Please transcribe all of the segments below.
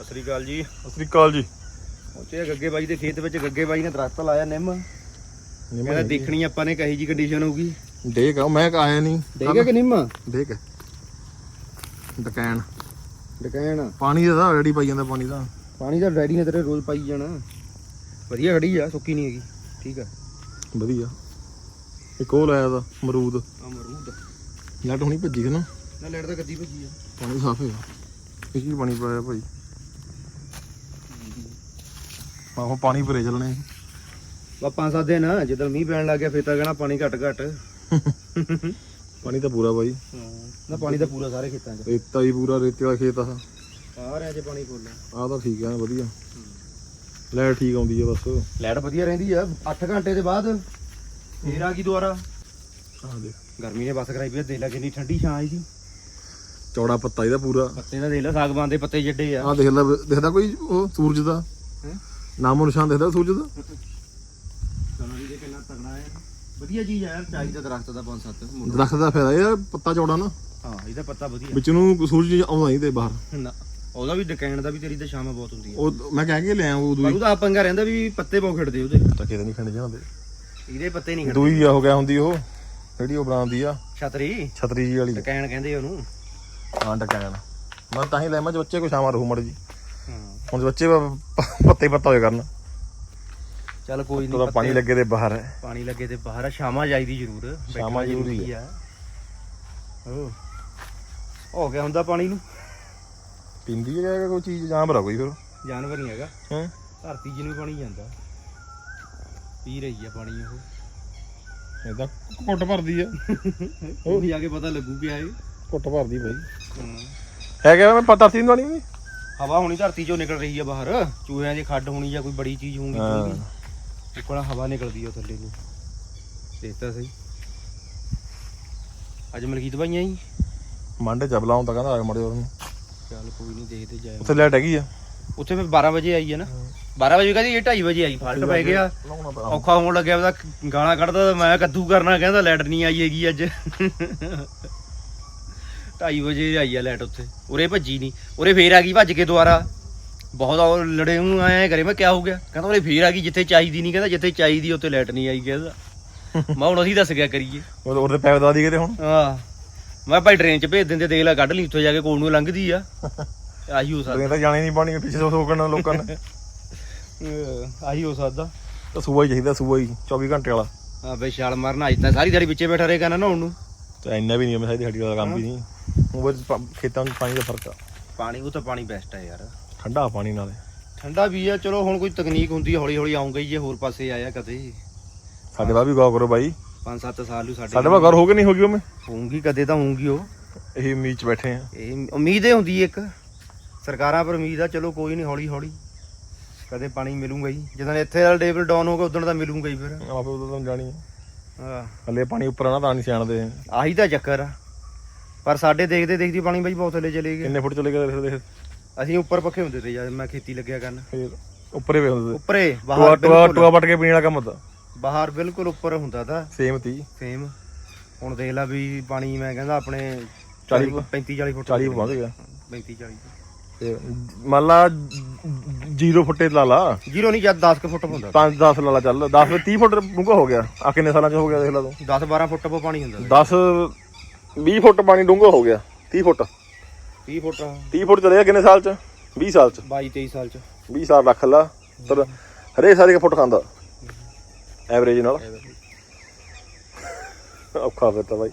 ਸਤਿ ਸ੍ਰੀ ਅਕਾਲ ਜੀ। ਸਤਿ ਸ੍ਰੀ ਅਕਾਲ ਜੀ। ਪਹੁੰਚੇ ਆ ਗੱਗੇ ਬਾਈ ਦੇ ਖੇਤ ਵਿੱਚ। ਗੱਗੇ ਬਾਈ ਨੇ ਦਰਖਤ ਲਾਇਆ ਨਿੰਮ। ਕਹਿੰਦਾ ਦੇਖਣੀ ਆਪਾਂ ਨੇ ਕਹੀ ਜੀ ਕੰਡੀਸ਼ਨ ਹੋਊਗੀ। ਦੇਖ ਆ ਮੈਂ ਆਇਆ ਨਹੀਂ। ਦੇਖਿਆ ਕਿ ਨਿੰਮ? ਦੇਖ। ਦੁਕਾਨ। ਡਕੈਣ ਪਾਣੀ ਦਾ ਤਾਂ ਰੈਡੀ ਪਾਈ ਜਾਂਦਾ ਪਾਣੀ ਦਾ। ਪਾਣੀ ਦਾ ਡੈਡੀ ਨੇ ਤੇਰੇ ਰੋਜ਼ ਪਾਈ ਜਾਣਾ। ਵਧੀਆ ਖੜੀ ਆ ਸੁੱਕੀ ਨਹੀਂ ਹੈਗੀ। ਠੀਕ ਆ। ਵਧੀਆ। ਇੱਕ ਉਹ ਲਾਇਆ ਦਾ ਅਮਰੂਦ। ਅਮਰੂਦ। ਲੱਟ ਹੁਣੀ ਭੱਜੀ ਸੀ ਨਾ। ਨਾ ਲੈਟ ਤਾਂ ਗੱਦੀ ਭੱਜੀ ਆ। ਪਾਣੀ ਸਾਫ਼ ਹੈਗਾ ਇਹ ਕੀ ਪਾਣੀ ਪਾਇਆ ਭਾਈ। ਆਹੋ ਪਾਣੀ ਭਰੇ ਚੱਲਣੇ ਬਾ ਪੰਜ ਸੱਤ ਦਿਨ ਜਦੋਂ ਮੀਂਹ ਪੈਣ ਲੱਗ ਗਿਆ ਫੇਰ ਤਾਂ ਕਹਿਣਾ ਪਾਣੀ ਘਟ ਘਟ। ਪਾਣੀ ਤਾਂ ਪੂਰਾ ਬਾਈ। ਨਾ ਪਾਣੀ ਤਾਂ ਪੂਰਾ ਸਾਰੇ ਖੇਤਾਂ 'ਚ। ਰੇਤਾ ਹੀ ਪੂਰਾ ਰੇਤੇ ਵਾਲਾ ਖੇਤ ਆ। ਸਾਰਿਆਂ 'ਚ ਪਾਣੀ ਫੁੱਲ। ਆਹ ਤਾਂ ਠੀਕ ਆ ਵਧੀਆ। ਲਾਈਟ ਠੀਕ ਆਉਂਦੀ ਆ ਬਸ। ਲੈਟ ਵਧੀਆ ਰਹਿੰਦੀ ਆ 8 ਘੰਟੇ ਦੇ ਬਾਅਦ ਫੇਰ ਆ ਗਈ ਦੁਬਾਰਾ। ਆਹ ਦੇਖ। ਗਰਮੀ ਨੇ ਬਸ ਕਰਾਈ ਪਈ ਆ, ਦੇਖ ਲੈ ਕਿੰਨੀ ਠੰਡੀ ਛਾਂ ਆਈ ਸੀ। ਚੌੜਾ ਪੱਤਾ ਇਹਦਾ ਪੂਰਾ। ਪੱਤੇ ਦਾ ਦੇਖ ਲੈ ਸਾਗਵਾਨ ਦੇ ਪੱਤੇ ਜੱਡੇ ਆ। ਆਹ ਦੇਖ ਲੈ ਦਿਖਦਾ ਕੋਈ ਉਹ ਸੂਰਜ ਦਾ? ਨਾਮੋ ਨਿਸ਼ਾਨ ਦਿਖਦਾ ਸੂਰਜ ਦਾ? ਕਲਰ ਦੇ ਕਿੰਨਾ ਤਗੜਾ ਹੈ। ਵਧੀਆ ਚੀਜ਼ ਆ ਯਾਰ ਚਾਹੀਦਾ ਦਰਖਤ ਦਾ ਪੰਜ ਸੱਤ ਮੁੱਢ। ਦਰਖਤ ਦਾ ਫਾਇਦਾ ਇਹ ਪੱਤਾ ਚੌੜਾ ਨਾ। ਹਾਂ ਇਹਦਾ ਪੱਤਾ ਵਧੀਆ। ਵਿੱਚ ਨੂੰ ਸੂਰਜ ਆਉਂਦਾ ਨਹੀਂ ਤੇ ਬਾਹਰ। ਨਾ ਉਹਦਾ ਵੀ ਡਕੈਣ ਦਾ ਵੀ ਤੇਰੀ ਤਾਂ ਛਾਵਾਂ ਬਹੁਤ ਹੁੰਦੀ ਹੈ ਉਹ ਮੈਂ ਕਹਿ ਕੇ ਲਿਆ ਉਹ ਪਰ ਦੂਈ ਉਹਦਾ ਪੰਗਾ ਰਹਿੰਦਾ ਵੀ ਪੱਤੇ ਬਹੁਤ ਖਿੜਦੇ ਉਹਦੇ। ਤਾਂ ਕਿਤੇ ਨਹੀਂ ਖੰਡ ਜਾਂਦੇ। ਇਹਦੇ ਪੱਤੇ ਨਹੀਂ ਖਿੜਦੇ। ਦੂਈ ਆ ਹੋ ਗਿਆ ਹੁੰਦੀ ਉਹ? ਜਿਹੜੀ ਉਹ ਬਣਾਉਂਦੀ ਆ। ਛਤਰੀ? ਛਤਰੀ ਜੀ ਵਾਲੀ। ਡਕੈਣ ਕਹਿੰਦੇ ਉਹਨੂੰ। ਹਾਂ ਡਕੈਨ ਮੈਂ ਤਾਂ ਹੀ ਲੈ ਮੈਂ ਬੱਚੇ ਕੋ ਸ਼ਾਮਾਂ ਰਹੂ ਮੜ ਜੀ ਹਾਂ ਹੁਣ ਬੱਚੇ ਪੱਤੇ ਹੀ ਪੱਤਾ ਹੋਏ ਕਰਨ। ਚੱਲ ਕੋਈ ਨਹੀਂ ਪਾਣੀ ਲੱਗੇ ਤੇ ਬਾਹਰ ਹੈ। ਪਾਣੀ ਲੱਗੇ ਤੇ ਬਾਹਰ ਆ ਛਾਵਾਂ ਜਾਈਦੀ ਜ਼ਰੂਰ। ਛਾਵਾਂ ਜ਼ਰੂਰੀ ਆ। ਹੋ ਹੋ ਗਿਆ ਹੁੰਦਾ ਪਾਣੀ ਨੂੰ। ਪਿੰਦੀ ਹੈ ਕੋਈ ਚੀਜ਼ ਜਾਨਵਰ ਆ ਕੋਈ ਫਿਰ। ਜਾਨਵਰ ਨਹੀਂ ਹੈਗਾ। ਹਾਂ? ਧਰਤੀ ਜਿਹਨੂੰ ਪਾਣੀ ਜਾਂਦਾ। ਪੀ ਰਹੀ ਆ ਪਾਣੀ ਉਹ। ਇਹ ਤਾਂ ਘੁੱਟ ਭਰਦੀ ਆ। ਉਹ ਜਾ ਕੇ ਪਤਾ ਲੱਗੂ ਕਿ ਆਏ ਘੁੱਟ ਭਰਦੀ ਬਾਈ। ਹੈ। ਕਿ ਮੈਂ ਪਤਾ ਸੀ ਨਹੀਂ ਨਹੀਂ ਹਵਾ ਹੋਣੀ ਧਰਤੀ ਚੋਂ ਨਿਕਲ ਰਹੀ ਆ ਬਾਹਰ। ਚੂਹਿਆਂ ਦੀ ਖੱਡ ਹੋਣੀ ਜਾਂ ਕੋਈ ਬੜੀ ਚੀਜ਼ ਹੋਊਗੀ ਕੋਈ ਵੀ ਉੱਪਰ ਹਵਾ ਨਿਕਲਦੀ ਆ ਥੱਲੇ ਨੂੰ। ਦੇਖਤਾ ਸਹੀ। ਅੱਜ ਮਲਕੀਤ ਭਾਈਆਂ ਜੀ ਮੰਡੇ ਜਬਲਾ ਹੁੰਦਾ ਕਹਿੰਦਾ ਆ ਮੜੇ ਉਹਨੂੰ। ਚੱਲ ਕੋਈ ਨਹੀਂ ਦੇਖਦੇ ਜਾਏ। ਉੱਥੇ ਲਾਈਟ ਹੈਗੀ ਆ। ਉੱਥੇ ਫਿਰ 12 ਵਜੇ ਆਈ ਹੈ ਨਾ। 12 ਵਜੇ ਕਹਿੰਦੀ ਇਹ 2:30 ਵਜੇ ਆਈ ਫਾਲਟ ਪੈ ਗਿਆ। ਔਖਾ ਹੋਣ ਲੱਗਿਆ ਉਹਦਾ ਗਾਲਾਂ ਕੱਢਦਾ ਮੈਂ ਕੱਦੂ ਕਰਨਾ ਕਹਿੰਦਾ ਲਾਈਟ ਨਹੀਂ ਆਈ ਹੈਗੀ ਅੱਜ। 2:30 ਵਜੇ ਆਈ ਆ ਲਾਈਟ ਉੱਥੇ। ਉਰੇ ਭੱਜੀ ਨਹੀਂ ਉਰੇ ਫੇਰ ਆ ਗਈ ਭੱਜ ਕੇ ਦੁਬਾਰਾ। ਬਹੁਤ ਉਹ ਲੜੇ ਨੂੰ ਆਏ ਕਰੇ ਮੈਂ ਕਿਆ ਹੋ ਗਿਆ? ਕਹਿੰਦਾ ਉਰੇ ਫੇਰ ਆ ਗਈ ਜਿੱਥੇ ਚਾਹੀਦੀ ਨਹੀਂ ਕਹਿੰਦਾ ਜਿੱਥੇ ਚਾਹੀਦੀ ਉੱਥੇ ਲਾਈਟ ਨਹੀਂ ਆਈ ਕਹਿੰਦਾ। ਮੈਂ ਹੁਣ ਅਸੀਂ ਦੱਸ ਗਿਆ ਕਰੀਏ? ਉਹ ਉਹਦੇ ਪੈਪ ਦਵਾ ਦੀ ਕਿਤੇ ਹੁਣ। ਆ ਮੈਂ ਭਾਈ ਟ੍ਰੇਨ 'ਚ ਭੇਜ ਦਿੰਦੇ ਦੇਖ ਲੈ ਕੱਢ ਲਈ ਉੱਥੇ ਜਾ ਕੇ ਕੋਲ ਨੂੰ ਲੰਘਦੀ ਆ। ਆਹੀ ਹੋ ਸਕਦਾ। ਤਾਂ ਜਾਣੀ ਨਹੀਂ ਪਾਣੀ ਪਿੱਛੇ ਸੋ ਸੋਕਣ ਲੋਕਾਂ ਨੇ। ਆਹੀ ਹੋ ਸਕਦਾ। ਤਾਂ ਸੂਆ ਹੀ ਚਾਹੀਦਾ ਸੂਆ ਹੀ 24 ਘੰਟੇ ਵਾਲਾ। ਆ ਬਈ ਛਾਲ ਮਾਰਨਾ ਅੱਜ ਤਾਂ ਸਾਰੀ ਦਿਹਾੜੀ ਵਿੱਚੇ ਬੈਠਾ ਰਹੇਗਾ ਨਾ ਨਹਾਉਣ ਨੂੰ। ਤੇ ਇੰਨਾ ਵੀ ਨਹੀਂ ਮੈਂ ਸਾਡੀ ਦਿਹਾੜੀ ਵਾਲਾ ਕੰਮ ਵੀ ਨਹੀਂ ਪ- ਖੇਤਾਂ ਵਿੱਚ ਪਾਣੀ ਦਾ ਫ਼ਰਕ ਆ। ਪਾਣੀ ਉਹ ਤਾਂ ਪਾਣੀ ਬੈਸਟ ਹੈ ਯਾਰ। ਠੰਡਾ ਪਾਣੀ ਨਾਲੇ। ਠੰਡਾ ਵੀ ਆ ਚਲੋ ਹੁਣ ਕੋਈ ਤਕਨੀਕ ਹੁੰਦੀ ਹੌਲੀ ਹੌਲੀ ਆਉਂਗਾ ਜੇ ਹੋਰ ਪਾਸੇ ਆਇਆ ਕਦੇ। ਸਾਡੇ ਵੀ ਗੌਰ ਕਰੋ ਬਾਈ। 5-7 ਸਾਲ ਨੂੰ ਸਾਡੇ ਸਾਡੇ ਬਾਅਦ ਗੌਰ ਹੋ ਕੇ ਨਹੀਂ ਹੋ ਗਈ ਉਹਮੇ ਹੋਊਗੀ ਕਦੇ ਤਾਂ ਹੋਊਗੀ ਉਹ। ਇਹ ਉਮੀਦ ਚ ਬੈਠੇ ਆ। ਇਹ ਉਮੀਦ ਹੀ ਹੁੰਦੀ ਹੈ ਇੱਕ। ਸਰਕਾਰਾਂ ਪਰ ਉਮੀਦ ਆ ਚਲੋ ਕੋਈ ਨਹੀਂ ਹੌਲੀ ਹੌਲੀ ਕਦੇ ਪਾਣੀ ਮਿਲੂਗਾ ਹੀ। ਜਦੋਂ ਇੱਥੇ ਦਾ ਲੈਵਲ ਡਾਊਨ ਹੋਗਾ ਉਦੋਂ ਤਾਂ ਮਿਲੂਗਾ ਹੀ ਫਿਰ। ਆਪੇ ਉਦੋਂ ਤਾਂ ਜਾਣੀ ਆ। ਹਾਂ। ਹਲੇ ਪਾਣੀ ਉੱਪਰ ਆਣਾ ਤਾਂ ਨਹੀਂ ਸਿਆਣਦੇ। ਆਹੀ ਤਾਂ ਚੱਕਰ ਆ। ਪਰ ਸਾਡੇ ਦੇਖਦੇ ਦੇਖਦੀ ਪਾਣੀ ਬਾਈ ਬਹੁਤ ਥੱਲੇ ਚਲੇ ਗਏ। ਕਿੰਨੇ ਫੁੱਟ ਚਲੇ ਗਏ ਦੇਖ ਦੇਖ? ਅਸੀਂ ਉੱਪਰ ਪੱਖੇ ਹੁੰਦੇ ਤੇ ਜਦ ਮੈਂ ਖੇਤੀ ਲੱਗਿਆ ਕਰਨ। ਫੇਰ ਉੱਪਰੇ ਵੇ ਹੁੰਦੇ ਉੱਪਰੇ ਟੋਆ ਬਾਹਰ ਟੋਆ ਬਿਲਕੁਲ। ਟੋਆ ਕੇ ਪੀਣ ਵਾਲਾ ਕੰਮ ਤਾਂ ਬਾਹਰ ਬਿਲਕੁਲ ਉੱਪਰ ਹੁੰਦਾ ਤਾਂ। ਸੇਮ ਤੀ। ਸੇਮ ਹੁਣ ਦੇਖ ਲੈ ਵੀ ਪਾਣੀ ਮੈਂ ਕਹਿੰਦਾ ਆਪਣੇ 40 35 40 ਫੁੱਟ 40 ਪਹੁੰਚ ਗਿਆ। 35 40 ਤੇ ਮੰਨ ਲਾ 0 ਫੁੱਟੇ ਲਾ ਲਾ। ਜ਼ੀਰੋ ਨਹੀਂ ਜਦ 10 ਕੁ ਫੁੱਟ ਹੁੰਦਾ। 5 10 ਲਾ ਲਾ ਚੱਲ। 10 30 ਫੁੱਟ ਡੂੰਘਾ ਹੋ ਗਿਆ। ਆ ਕਿੰਨੇ ਸਾਲਾਂ ਚ ਹੋ ਗਿਆ ਦੇਖ ਲਾ ਤੂੰ। 10 12 ਫੁੱਟ ਪੋ ਪਾਣੀ ਹੁੰਦਾ। 10 20 ਫੁੱਟ ਪਾਣੀ ਡੂੰਘਾ ਹੋ ਗਿਆ 30 ਫੁੱਟ। 30 ਫੁੱਟ। 30 ਫੁੱਟ ਚਲੇ ਗਿਆ ਕਿੰਨੇ ਸਾਲ ਚ? 20 ਸਾਲ ਚ। 22 23 ਸਾਲ ਚ। 20 ਸਾਲ ਰੱਖ ਲਾ ਪਰ ਹਰੇ ਸਾਰੇ ਫੁੱਟ ਖਾਂਦਾ। ਐਵਰੇਜ ਨਾਲ। ਔਖਾ ਫਿਰ ਤਾਂ ਬਾਈ।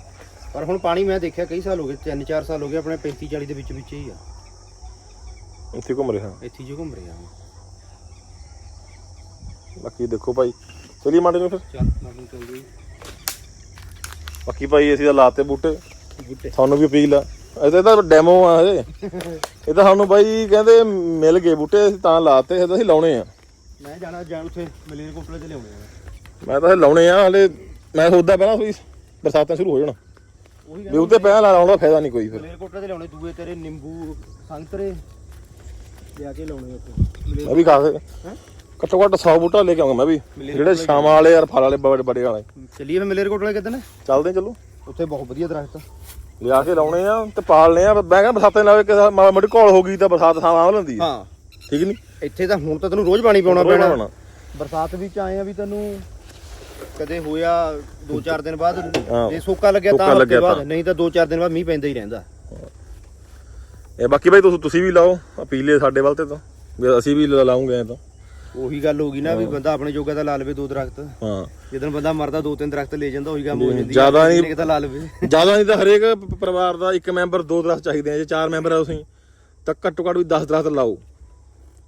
ਪਰ ਹੁਣ ਪਾਣੀ ਮੈਂ ਦੇਖਿਆ ਕਈ ਸਾਲ ਹੋ ਗਏ 3 4 ਸਾਲ ਹੋ ਗਏ ਆਪਣੇ 35 40 ਦੇ ਵਿੱਚ ਵਿੱਚ ਹੀ ਆ। ਇੱਥੇ ਘੁੰਮ ਰਿਹਾ। ਇੱਥੇ ਜੋ ਘੁੰਮ ਰਿਹਾ। ਬਾਕੀ ਦੇਖੋ ਭਾਈ। ਚਲੀ ਮੰਡੇ ਨੂੰ ਫਿਰ। ਚੱਲ ਮਾਨੂੰ ਚੱਲ ਗਈ ਬਾਕੀ ਭਾਈ ਅਸੀਂ ਤਾਂ ਲਾਤੇ ਬੂਟੇ। ਬੁੱਟੇ। ਤੁਹਾਨੂੰ ਵੀ ਅਪੀਲ ਆ। ਇਹ ਤਾਂ ਡੈਮੋ ਆ ਇਹ ਇਹ ਤਾਂ ਸਾਨੂੰ ਬਾਈ ਕਹਿੰਦੇ ਮਿਲ ਗਏ ਬੂਟੇ ਅਸੀਂ ਤਾਂ ਲਾਤੇ ਅਸੀਂ ਲਾਉਣੇ ਆ। ਮੈਂ ਜਾਣਾ ਜਾਣ ਉੱਥੇ ਮਲੇਰ ਕੋਟਲੇ ਤੇ ਲਿਆਉਣੇ ਆ। ਮੈਂ ਤਾਂ ਇਹ ਲਾਉਣੇ ਆ ਹਲੇ ਮੈਂ ਸੋਚਦਾ ਪਹਿਲਾਂ ਕੋਈ ਬਰਸਾਤਾਂ ਸ਼ੁਰੂ ਹੋ ਜਾਣ। ਉਹੀ ਵੀ ਉੱਤੇ ਪਹਿਲਾਂ ਲਾਉਣ ਦਾ ਫਾਇਦਾ ਨਹੀਂ ਕੋਈ ਫਿਰ। ਮਲੇਰ ਕੋਟਲੇ ਤੇ ਲਿਆਉਣੇ ਦੂਏ ਤੇਰੇ ਨਿੰਬੂ ਸੰਤਰੇ ਲਿਆ ਕੇ ਲਾਉਣੇ ਉੱਥੇ। ਮੈਂ ਵੀ ਖਾ ਕੇ? ਘੱਟੋ ਘੱਟ 100 ਬੂਟਾ ਲੈ ਕੇ ਆਉਂਗਾ ਮੈਂ ਵੀ। ਜਿਹੜੇ ਸ਼ਾਮਾਂ ਵਾਲੇ ਯਾਰ ਫਲ ਵਾਲੇ ਬੜੇ ਬੜੇ ਵਾਲੇ। ਚੱਲੀਏ ਫਿਰ ਮਲੇਰ ਕੋਟਲੇ ਕਿਦਨ ਚੱਲਦੇ ਚਲੋ। ਉੱਥੇ ਬਹੁਤ ਵਧੀਆ ਦਰਖਤ ਲਿਆ ਕੇ ਲਾਉਣੇ ਆ ਤੇ ਪਾਲਨੇ ਆ। ਮੈਂ ਕਹਿੰਦਾ ਬਰਸਾਤਾਂ ਲਾਵੇ ਕਿ ਮਾੜੀ ਮੋਟੀ ਘੋਲ ਹੋ ਗਈ ਤਾਂ ਬਰਸਾਤ ਥਾਂ ਆਹ ਲੈਂਦੀ ਆ। ਹਾਂ। ਠੀਕ ਨਹੀਂ ਇੱਥੇ ਤਾਂ ਹੁਣ ਤਾਂ ਤੈਨੂੰ ਰੋਜ਼ ਪਾਣੀ ਪਾਉਣਾ ਪੈਣਾ। ਬਰਸਾਤ ਵਿੱਚ ਆਏ ਆ ਵੀ ਤੈਨੂੰ ਕਦੇ ਹੋਇਆ 2-4 ਦਿਨ ਬਾਅਦ ਹਾਂ। ਜੇ ਸੋਕਾ ਲੱਗਿਆ ਸੋਕਾ ਤਾਂ ਹਫ਼ਤੇ ਲੱਗਿਆ ਬਾਅਦ ਤਾਂ। ਨਹੀਂ ਤਾਂ 2-4 ਦਿਨ ਬਾਅਦ ਮੀਂਹ ਪੈਂਦਾ ਹੀ ਰਹਿੰਦਾ। ਇਹ ਬਾਕੀ ਬਾਈ ਤੁਸੀਂ ਤੁਸੀਂ ਵੀ ਲਾਓ ਅਪੀਲੇ ਸਾਡੇ ਵੱਲ ਤੇ ਤਾਂ। ਵੀ ਅਸੀਂ ਵੀ ਲਾ- ਲਾਉਂਗੇ ਐ ਤਾਂ। ਉਹੀ ਗੱਲ ਹੋ ਗਈ ਨਾ ਵੀ ਬੰਦਾ ਆਪਣੇ ਜੋਗਾ ਤਾਂ ਲਾ ਲਵੇ ਦੋ ਦਰਖਤ। ਹਾਂ। ਜਦੋਂ ਬੰਦਾ ਮਰਦਾ ਦੋ ਤਿੰਨ ਦਰਖਤ ਲੈ ਜਾਂਦਾ ਉਹੀ ਕੰਮ ਹੋ ਜਾਂਦੀ ਜ਼ਿਆਦਾ ਨਹੀਂ- ਤਾਂ ਲਾ ਲਵੇ। ਜ਼ਿਆਦਾ ਨਹੀਂ ਤਾਂ ਹਰੇਕ ਪਰਿਵਾਰ ਦਾ ਇੱਕ ਮੈਂਬਰ ਦੋ ਦਰਖਤ ਚਾਹੀਦੇ ਆ। ਜੇ ਚਾਰ ਮੈਂਬਰ ਆ ਤੁਸੀਂ ਤਾਂ ਘੱਟੋ ਘੱਟ ਵੀ 10 ਦਰਖਤ ਲਾਓ।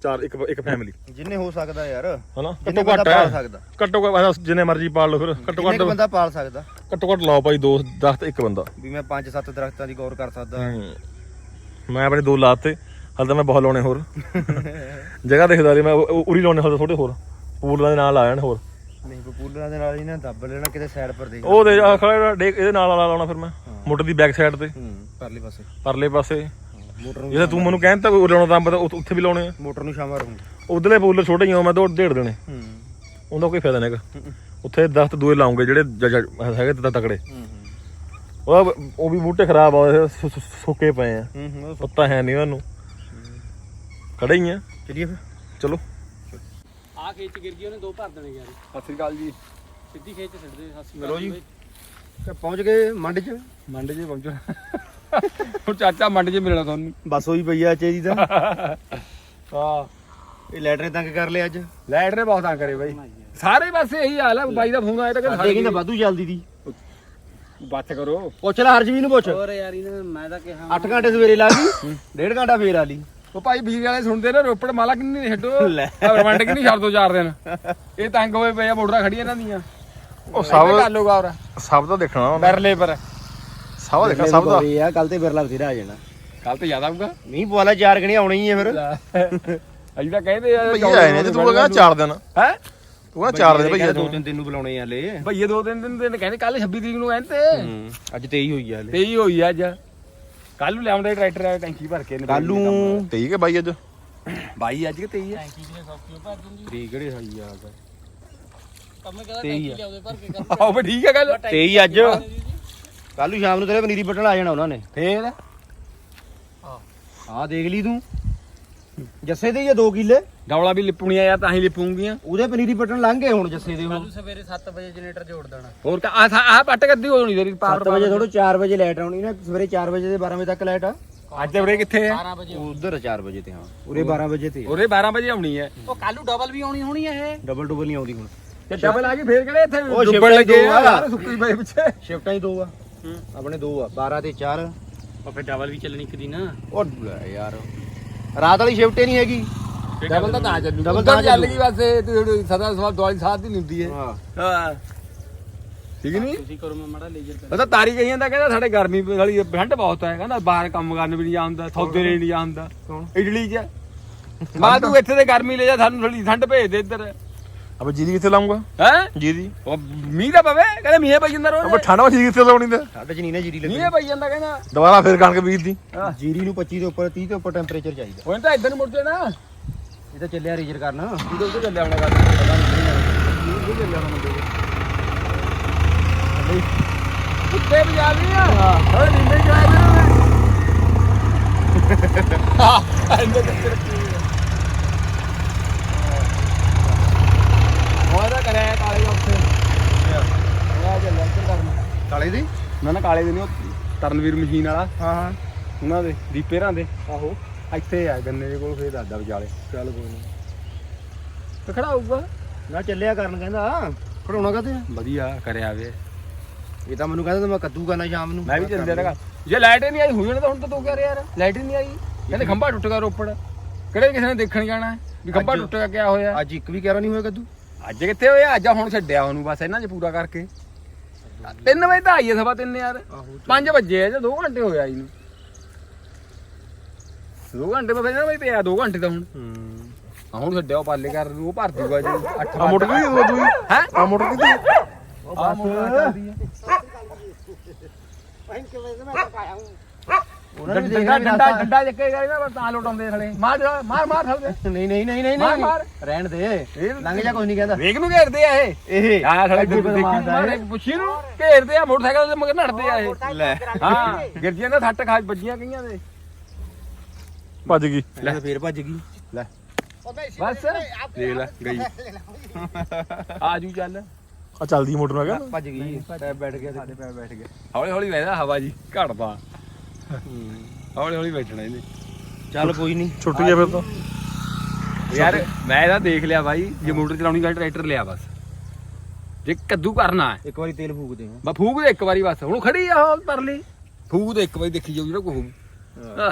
ਚਾਰ ਇੱਕ ਇੱਕ ਫੈਮਿਲੀ ਜਿੰਨੇ ਹੋ ਸਕਦਾ ਯਾਰ। ਹਨਾ? ਘੱਟੋ ਘੱਟ ਪਾਲ ਸਕਦਾ। ਘੱਟੋ ਘੱਟ ਜਿੰਨੇ ਮਰਜ਼ੀ ਪਾਲ ਲਓ ਫਿਰ। ਘੱਟੋ ਘੱਟ ਬੰਦਾ ਪਾਲ ਸਕਦਾ। ਘੱਟੋ ਘੱਟ ਲਾਓ ਭਾਈ ਦੋ ਦਰਖਤ ਇੱਕ ਬੰਦਾ। ਵੀ ਮੈਂ 5-7 ਦਰਖਤਾਂ ਦੀ ਗੌਰ ਕਰ ਸਕਦਾ। ਮੈਂ ਆਪਣੇ ਦੋ ਲਾਤੇ। ਹਾਲੇ ਤਾਂ ਮੈਂ ਬਹੁਤ ਲਾਉਣੇ ਹੋਰ। ਜਗ੍ਹਾ ਦੇਖਦਾ ਰਹੀ ਮੈਂ ਉ- ਉ- ਉਰੀ ਲਾਉਣੇ ਹੋਰ ਥੋੜੇ ਹੋਰ। ਪੂਲਾਂ ਦੇ ਨਾਲ ਆ ਜਾਣ ਹੋਰ। ਨਹੀਂ ਪਪੂਲਰਾਂ ਦੇ ਨਾਲ ਹੀ ਨਾ ਦੱਬ ਲੈਣਾ ਕਿਤੇ ਸਾਈਡ ਪਰ ਦੇ ਉਹ ਦੇ ਆ ਖੜਾ ਡੇਕ ਇਹਦੇ ਨਾਲ ਵਾਲਾ ਲਾਉਣਾ ਫਿਰ ਮੈਂ। ਮੋਟਰ ਦੀ ਬੈਕ ਸਾਈਡ ਤੇ। ਹੂੰ ਪਰਲੇ ਪਾਸੇ। ਪਰਲੇ ਪਾਸੇ। ਮੋਟਰ ਨੂੰ ਤੂੰ ਮੈਨੂੰ ਕਹਿੰਦਾ ਉਹ ਲਾਉਣਾ ਤਾਂ ਮੈਂ ਤਾਂ ਉੱਥੇ ਉੱਥੇ ਵੀ ਲਾਉਣੇ ਆ। ਮੋਟਰ ਨੂੰ ਸ਼ਾਮਾ ਰਹੂੰ ਉਧਰਲੇ ਪੂਲਰ ਛੋਟੇ ਹੀ ਆ ਮੈਂ ਤਾਂ ਉਹ ਢੇੜ ਦੇਣੇ। ਹੂੰ। ਉਹਦਾ ਕੋਈ ਫਾਇਦਾ ਨਹੀਂ ਹੈਗਾ। ਉੱਥੇ ਦਸਤ ਦੂਏ ਲਾਉਂਗੇ ਜਿਹੜੇ ਜ- ਜ- ਹੈਗੇ ਤਾਂ ਤਕੜੇ। ਹੂੰ ਉਹ ਉਹ ਵੀ ਬੂਟੇ ਖਰਾਬ ਆ ਸੁ- ਸੁ- ਸੁੱਕੇ ਪਏ ਆ। ਹੂੰ ਹੂੰ ਪੱਤਾ ਹੈ ਨਹੀਂ ਉਹਨੂੰ। ਖੜੇ ਹੀ ਆ। ਚਲਿਏ ਫਿਰ। ਚਲੋ। ਆ ਖੇਤ ਚ ਗਿਰ ਗਈ ਉਹਨੇ ਦੋ ਭਰ ਦੇਣੇ ਯਾਰ। ਸਤਿ ਸ੍ਰੀ ਅਕਾਲ ਜੀ। ਸਿੱਧੀ ਖੇਤ ਚ ਸਿੱਟਦੇ ਸਤਿ ਸ਼੍ਰੀ ਮਿਲੋ ਅਕਾਲ ਜੀ। ਬਈ। ਤੇ ਪਹੁੰਚ ਗਏ ਮੰਡ 'ਚ। ਮੰਡ ਜੇ ਪਹੁੰਚੋ। ਹੁਣ ਚਾਚਾ ਮੰਡ ਜੇ ਮਿਲਣਾ ਤੁਹਾਨੂੰ। ਬਸ ਹੋਈ ਪਈ ਆ ਚੇ ਦੀ ਤਾਂ। ਹਾਂ। ਇਹ ਲੈਟਰੇ ਤੰਗ ਕਰ ਲਿਆ ਅੱਜ। ਲਾਈਟ ਨੇ ਬਹੁਤ ਆ ਕਰੇ ਬਾਈ। ਸਾਰੇ ਪਾਸੇ ਇਹੀ ਹਾਲ ਹੈ ਬਾਈ ਦਾ ਫੋਨ ਆਇਆ ਤਾਂ ਸਾਡੇ ਕਹਿੰਦਾ ਵਾਧੂ ਚੱਲਦੀ ਦੀ ਬੱਤ ਕਰੋ। ਪੁੱਛ ਲੈ ਹਰਜਵੀਰ ਨੂੰ ਪੁੱਛ। ਹੋਰ ਯਾਰ ਇਹਨਾਂ ਮੈਂ ਤਾਂ ਕਿਹਾ 8 ਘੰਟੇ ਸਵੇਰੇ ਲਾ ਗਈ ਡੇਢ ਘੰਟਾ ਫੇਰ ਆ ਲਈ। ਉਹ ਭਾਈ ਬੀਜ ਵਾਲੇ ਸੁਣਦੇ ਨੇ ਰੋਪੜ ਮਾਲਾ ਕਿੰਨੀ ਨਹੀਂ ਛੱਡੋ। ਲੈ। ਰਵੰਡ ਕਿੰਨੀ ਛੱਡ ਦੋ ਚਾਰ ਦਿਨ। ਇਹ ਤੰਗ ਹੋਏ ਪਏ ਆ ਮੋਟਰਾਂ ਖੜੀਆਂ ਇਹਨਾਂ ਦੀਆਂ। ਉਹ ਸਭ ਲੂਗਾ ਔਰ ਸਭ ਦਾ ਦੇਖਣਾ ਉਹਨੇ। ਬਰਲੇ ਪਰ। ਸਭ ਦੇਖਣਾ ਸਭ ਦਾ। ਇਹ ਆ ਕੱਲ ਤੇ ਬਿਰਲਾ ਬਥੇਰਾ ਆ ਜਾਣਾ। ਕੱਲ ਤੇ ਜ਼ਿਆਦਾ ਆਊਗਾ ਮੀਂਹ ਪਵਾ ਲੈ ਚਾਰ ਗਣੇ ਆਉਣੇ ਹੀ ਆ ਫਿਰ। ਅਜੀ ਤਾਂ ਕਹਿੰਦੇ ਆ ਭਈਆ ਆਏ ਨੇ ਤੇ ਤੂੰ ਕਹਿੰਦਾ ਚਾਰ ਦਿਨ। ਹੈ? ਤੂੰ ਕਹਿੰਦਾ ਚਾਰ ਦਿਨ ਭਈਆ ਦੋ ਤੂੰ। ਤਿੰਨ ਦਿਨ ਨੂੰ ਬੁਲਾਉਣੇ ਆ ਹਲੇ। ਭਈਏ ਦੋ ਤਿੰਨ ਦਿਨ ਦਿਨ ਕਹਿੰਦੇ ਕੱਲ 26 ਤਰੀਕ ਨੂੰ ਕਹਿੰਦੇ ਹੂੰ ਅੱਜ 23 ਹੋਈ ਆ ਹਲੇ। ਤੇ ਹੀ ਹੋਈ ਆ ਅੱਜ। ਕੱਲ ਨੂੰ ਲਿਆਉਂਦੇ ਟਰੈਕਟਰ ਆ ਟੈਂਕੀ ਭਰ ਕੇ ਕੱਲ ਨੂੰ ਠੀਕ ਹੈ ਬਾਈ ਅੱਜ? ਬਾਈ ਅੱਜ ਕਿ 23 ਆ? ਤਰੀਕ ਕਿਹੜੇ ਹੋਈ ਆ ਤੇਈ ਆਓ ਫੇ ਠੀਕ ਹੈ ਗੱਲ। 23 ਅੱਜ। ਕੱਲ ਨੂੰ ਸ਼ਾਮ ਨੂੰ ਤੇਰੇ ਪਨੀਰੀ ਪੱਟਣ ਆ ਜਾਣਾ ਉਹਨਾਂ ਨੇ। ਫੇਰ? ਆਹ। ਦੇਖ ਲਈ ਤੂੰ। ਜੱਸੇ ਦੇ ਹੀ ਆ 2 ਕਿੱਲੇ। ਡੌਲਾ ਵੀ ਲਿਪੂਣੀਆਂ ਯਾਰ ਤਾਂ ਹੀ ਲਿਪੂਗੀਆਂ। ਉਹਦੇ ਪਨੀਰੀ ਪੱਟਣ ਲੰਘ ਗਏ ਹੁਣ ਜੱਸੇ ਦੇ ਹੁਣ। ਸਵੇਰੇ 7 ਵਜੇ ਜਨਰੇਟਰ ਜੋੜ ਦੇਣਾ। ਹੋਰ ਕਾ ਆਹ ਪੱਟ ਕੱਦੀ ਹੋਣੀ ਤੇਰੀ 7 ਵਜੇ ਥੋੜਾ 4 ਵਜੇ ਲਾਈਟ ਆਉਣੀ ਨਾ ਸਵੇਰੇ 4 ਵਜੇ ਦੇ 12 ਵਜੇ ਤੱਕ ਲਾਈਟ ਆ। ਅੱਜ ਉਰੇ ਕਿੱਥੇ ਆ? ਉਧਰ 4 ਵਜੇ ਤੇ ਹਾਂ। ਉਰੇ 12 ਵਜੇ ਤੇ ਉਰੇ 12 ਵਜੇ ਆਉਣੀ ਹੈ ਉਹ ਕੱਲ ਡਬਲ ਵੀ ਆਉਣੀ ਹੋਣੀ ਹੈ ਇਹ। ਡਬਲ ਡਬਲ ਨਹੀਂ ਆਉਂਦੀ ਹੁਣ। ਤੇ ਡਬਲ ਆ ਗਈ ਫੇਰ ਕਿਹੜੇ ਇੱਥੇ ਉਹ ਡੁੱਬਣ ਸ਼ਿਫਟ ਲੱਗੇ ਆ? ਆ। ਸੁੱਕੀ ਪਏ ਪਿੱਛੇ। ਸ਼ਿਫਟਾਂ ਹੀ ਦੋ ਆ। ਆਪਣੇ ਦੋ ਆ 12 ਤੇ 4 ਉਹ ਫੇਰ ਡਬਲ ਵੀ ਚੱਲਣੀ ਇੱਕ ਦਿਨ। ਉਹ ਯਾਰ। ਰਾਤ ਵਾਲੀ ਸ਼ਿਫਟ ਹੀ ਨਹੀਂ ਹੈਗੀ। ਡਬਲ ਤਾਂ ਤਾਂ ਚੱਲੂ। ਡਬਲ ਤਾਂ ਚੱਲ। ਗਈ ਬਸ ਤੇ ਸਦਾ ਸਵਾਲ ਦਵਾਈ ਸਾਥ ਦੀ ਨਹੀਂ ਹੁੰਦੀ ਹੈ ਹਾਂ। ਹਾਂ। ਠੀਕ ਨਹੀਂ ਤੁਸੀਂ ਕਰੋ ਮੈਂ ਮਾੜਾ ਲੇਜ਼ਰ ਉਹ ਤਾਂ ਤਾਰੀ ਕਹੀ ਜਾਂਦਾ ਕਹਿੰਦਾ ਸਾਡੇ ਗਰਮੀ ਵਾਲੀ ਠੰਡ ਬਹੁਤ ਹੈ ਕਹਿੰਦਾ ਬਾਹਰ ਕੰਮ ਕਰਨ ਵੀ ਨਹੀਂ ਜਾਂਦਾ ਸੌਦੇ ਲੈਣ ਨਹੀਂ ਜਾਂਦਾ? ਇਡਲੀ ਚ। ਮਾਂ ਤੂੰ ਇੱਥੇ ਤੇ ਗਰਮੀ ਲੈ ਜਾ ਸਾਨੂੰ ਥੋੜੀ ਠੰਡ ਭੇਜ ਦੇ ਇੱਧਰ। ਅਬ ਜੀਰੀ ਕਿੱਥੇ ਲਾਉਂਗਾ ਹੈ? ਜੀਰੀ। ਉਹ ਮੀਂਹ ਤਾਂ ਪਵੇ ਕਹਿੰਦਾ ਮੀਂਹ ਪਈ ਜਾਂਦਾ ਅਬ ਰੋਜ਼ ਠੰਡ ਵਿੱਚ ਜੀਰੀ ਕਿੱਥੇ ਲਾਉਣੀ ਤੇ? ਸਾਡੇ ਚ ਨਹੀਂ ਨਾ ਜੀਰੀ ਲੱਗੀ ਮੀਂਹ ਪਈ ਜਾਂਦਾ ਕਹਿੰਦਾ। ਦੁਬਾਰਾ ਫੇਰ ਕਣਕ ਬੀਜਦੀ। ਜੀਰੀ ਨੂੰ 25 ਦੇ ਉੱਪਰ 30 ਦੇ ਉੱਪਰ ਟੈਂਪਰੇਚਰ ਚਾਹੀਦਾ। ਉਹ ਤਾਂ ਨੂੰ ਮੁੜ ਜਾਣਾ। ਇਹ ਤਾਂ ਚੱਲਿਆ ਰੇਜਰ ਕਰਨ। ਇਹਦੇ ਉੱਤੇ ਚੱਲਿਆ ਹੋਣਾ ਗੱਲ ਪਤਾ ਨਹੀਂ ਕਿਹਨੇ ਚੱਲਿਆ ਹੋਣਾ ਮੁੰਡੇ ਦੇ? ਕੁੱਤੇ ਬਜਾ ਲਈ ਆ। ਓਏ ਨੀਂਦੇ ਜਾਏ ਦੇ ਹਾਂ। ਉਹਦਾ ਕਰਿਆ ਕਾਲੇ ਦਾ ਉੱਥੇ। ਉਹ ਆ ਚੱਲਿਆ ਇੱਧਰ ਕਰਨ। ਕਾਲੇ ਦੀ? ਨਾ ਨਾ ਕਾਲੇ ਦੇ ਨਹੀਂ ਉਹ ਤਰਨਵੀਰ ਮਸ਼ੀਨ ਵਾਲਾ। ਹਾਂ ਹਾਂ। ਉਹਨਾਂ ਦੇ ਦੀਪੇਰਾਂ ਦੇ। ਆਹੋ। ਇੱਥੇ ਆ ਗੰਨੇ ਦੇ ਕੋਲ ਫੇਰ ਦਾਦਾ ਵਿਚਾਲੇ। ਚੱਲ ਕੋਈ ਨਹੀਂ ਤੇ ਖੜਾ ਹੋਊਗਾ। ਮੈਂ ਚੱਲਿਆ ਕਰਨ ਕਹਿੰਦਾ ਖੜਾਉਣਾ ਕਹਤੇ ਵਧੀਆ ਕਰਿਆ ਵੇ। ਇਹ ਤਾਂ ਮੈਨੂੰ ਕਹਿੰਦਾ ਮੈਂ ਕੱਦੂ ਕਰਨਾ ਸ਼ਾਮ ਨੂੰ। ਮੈਂ ਵੀ ਚੱਲ ਜਾਣਾ ਜੇ ਲਾਈਟ ਹੀ ਨਹੀਂ ਆਈ ਹੋਈ ਜਾਣਾ ਤਾਂ ਹੁਣ ਤਾਂ ਤੂੰ ਕਹਿ ਰਿਹਾ ਯਾਰ। ਲਾਈਟ ਹੀ ਨਹੀਂ ਆਈ। ਕਹਿੰਦੇ ਖੰਭਾ ਟੁੱਟ ਗਿਆ ਰੋਪੜ। ਕਿਹੜੇ ਕਿਸੇ ਨੇ ਦੇਖਣ ਜਾਣਾ ਵੀ ਖੰਭਾ ਟੁੱਟ ਗਿਆ ਕਿਆ ਹੋਇਆ? ਅੱਜ ਇੱਕ ਵੀ ਕਹਿਰਾ ਨਹੀਂ ਹੋਇਆ ਕੱਦੂ? ਅੱਜ ਕਿੱਥੇ ਹੋਇਆ? ਅੱਜ ਹੁਣ ਛੱਡਿਆ ਉਹਨੂੰ ਬਸ ਇਹਨਾਂ 'ਚ ਪੂਰਾ ਕਰਕੇ। 3 ਵਜੇ ਤਾਂ ਆਈ ਹੈ ਸਵਾ 3 ਯਾਰ। ਆਹੋ 5 ਵਜੇ ਆ ਜੇ 2 ਘੰਟੇ ਹੋਇਆ ਇਹਨੂੰ 2 ਘੰਟੇ ਮੈਂ ਫਿਰ ਪਿਆ 2 ਘੰਟੇ ਤਾਂ ਹੁਣ। ਹੂੰ। ਹਾਂ ਹੁਣ ਛੱਡਿਆ ਉਹ ਪਾਲੇ ਕਰ ਨੂੰ ਉਹ ਭਰ ਦੂਗਾ ਜੀ 8 ਆ ਮੋਟਰ ਕਿਹਦੀ ਉਹ ਦੂਈ? ਹੈ? ਆ ਮੋਟਰ ਕਿਹਦੀ ਆ ਮੋਟਰ ਚੱਲਦੀ ਹੈ ਉਹਨਾਂ ਨੇ ਡੰਡਾ ਦੇਖਣਾ ਡੰਡਾ ਡੰਡਾ ਚੱਕੇਗਾ ਇਹਨਾਂ ਪਰ ਤਾਂ ਲੋਟਾਉਂਦੇ ਥਲੇ ਮਾਰ ਮਾਰ ਮਾਰ ਥਲੇ ਨਹੀਂ ਨਹੀਂ ਨਹੀਂ ਨਹੀਂ ਮਾਰ, ਨਹੀਂ। ਮਾਰ। ਰਹਿਣ ਦੇ। ਲੰਘ ਜਾ ਕੁਝ ਨਹੀਂ ਕਹਿੰਦਾ। ਵੇਖ ਨੂੰ ਘੇਰਦੇ ਆ ਇਹ। ਇਹ ਆ ਥਲੇ ਅੱਗੇ ਦੇਖੀ ਬਦਮਾਸ਼ ਆ ਮਾਰੇ ਪੁੱਛੀ ਨੂੰ ਘੇਰਦੇ ਆ ਮੋਟਰਸਾਈਕਲ ਦੇ ਮਗਰ ਨੱਠਦੇ ਆ ਇਹ। ਲੈ। ਹਾਂ ਗਿਰਜੀਆਂ ਦਾ ਸੱਟ ਖਾ ਵੱਜੀਆਂ ਕਈਆਂ ਦੇ। ਭੱਜ ਗਈ। ਲੈ। ਫੇਰ ਭੱਜ ਗਈ। ਲੈ। ਬਸ। ਦੇਖ ਲੈ ਗਈ। ਆਜੂ ਚੱਲ। ਆ ਚੱਲਦੀ ਮੋਟਰ ਮੈਂ ਕਿਹਾ। ਭੱਜ ਗਈ। ਪੈਰ ਬੈਠ ਗਿਆ ਸਾਡੇ ਪੈਰ ਬੈਠ ਗਿਆ। ਹੌਲੀ ਹੌਲੀ ਵਹਿਦਾ ਹਵਾ ਜੀ ਘੜਦਾ ਹੌਲੀ ਹੌਲੀ ਬੈਠਣਾ ਇਹਨੇ। ਚੱਲ ਕੋਈ ਨਹੀਂ ਛੁੱਟ ਗਿਆ ਫਿਰ ਤਾਂ। ਯਾਰ ਮੈਂ ਇਹਦਾ ਦੇਖ ਲਿਆ ਬਾਈ ਜੇ ਮੋਟਰ ਚਲਾਉਣੀ ਤਾਂ ਟਰੈਕਟਰ ਲਿਆ ਬਸ। ਜੇ ਕੱਦੂ ਕਰਨਾ ਹੈ। ਇੱਕ ਵਾਰੀ ਤੇਲ ਫੂਕਦੇ ਹਾਂ। ਬਾ ਫੂਕ ਦੇ ਇੱਕ ਵਾਰੀ ਬਸ। ਹੁਣ ਖੜੀ ਆ ਉਹ ਪਰਲੀ। ਫੂਕ ਦੇ ਇੱਕ ਵਾਰੀ ਦੇਖੀ ਜਾਊ ਜਿਹੜਾ ਕੋਹੂ ਹਾਂ।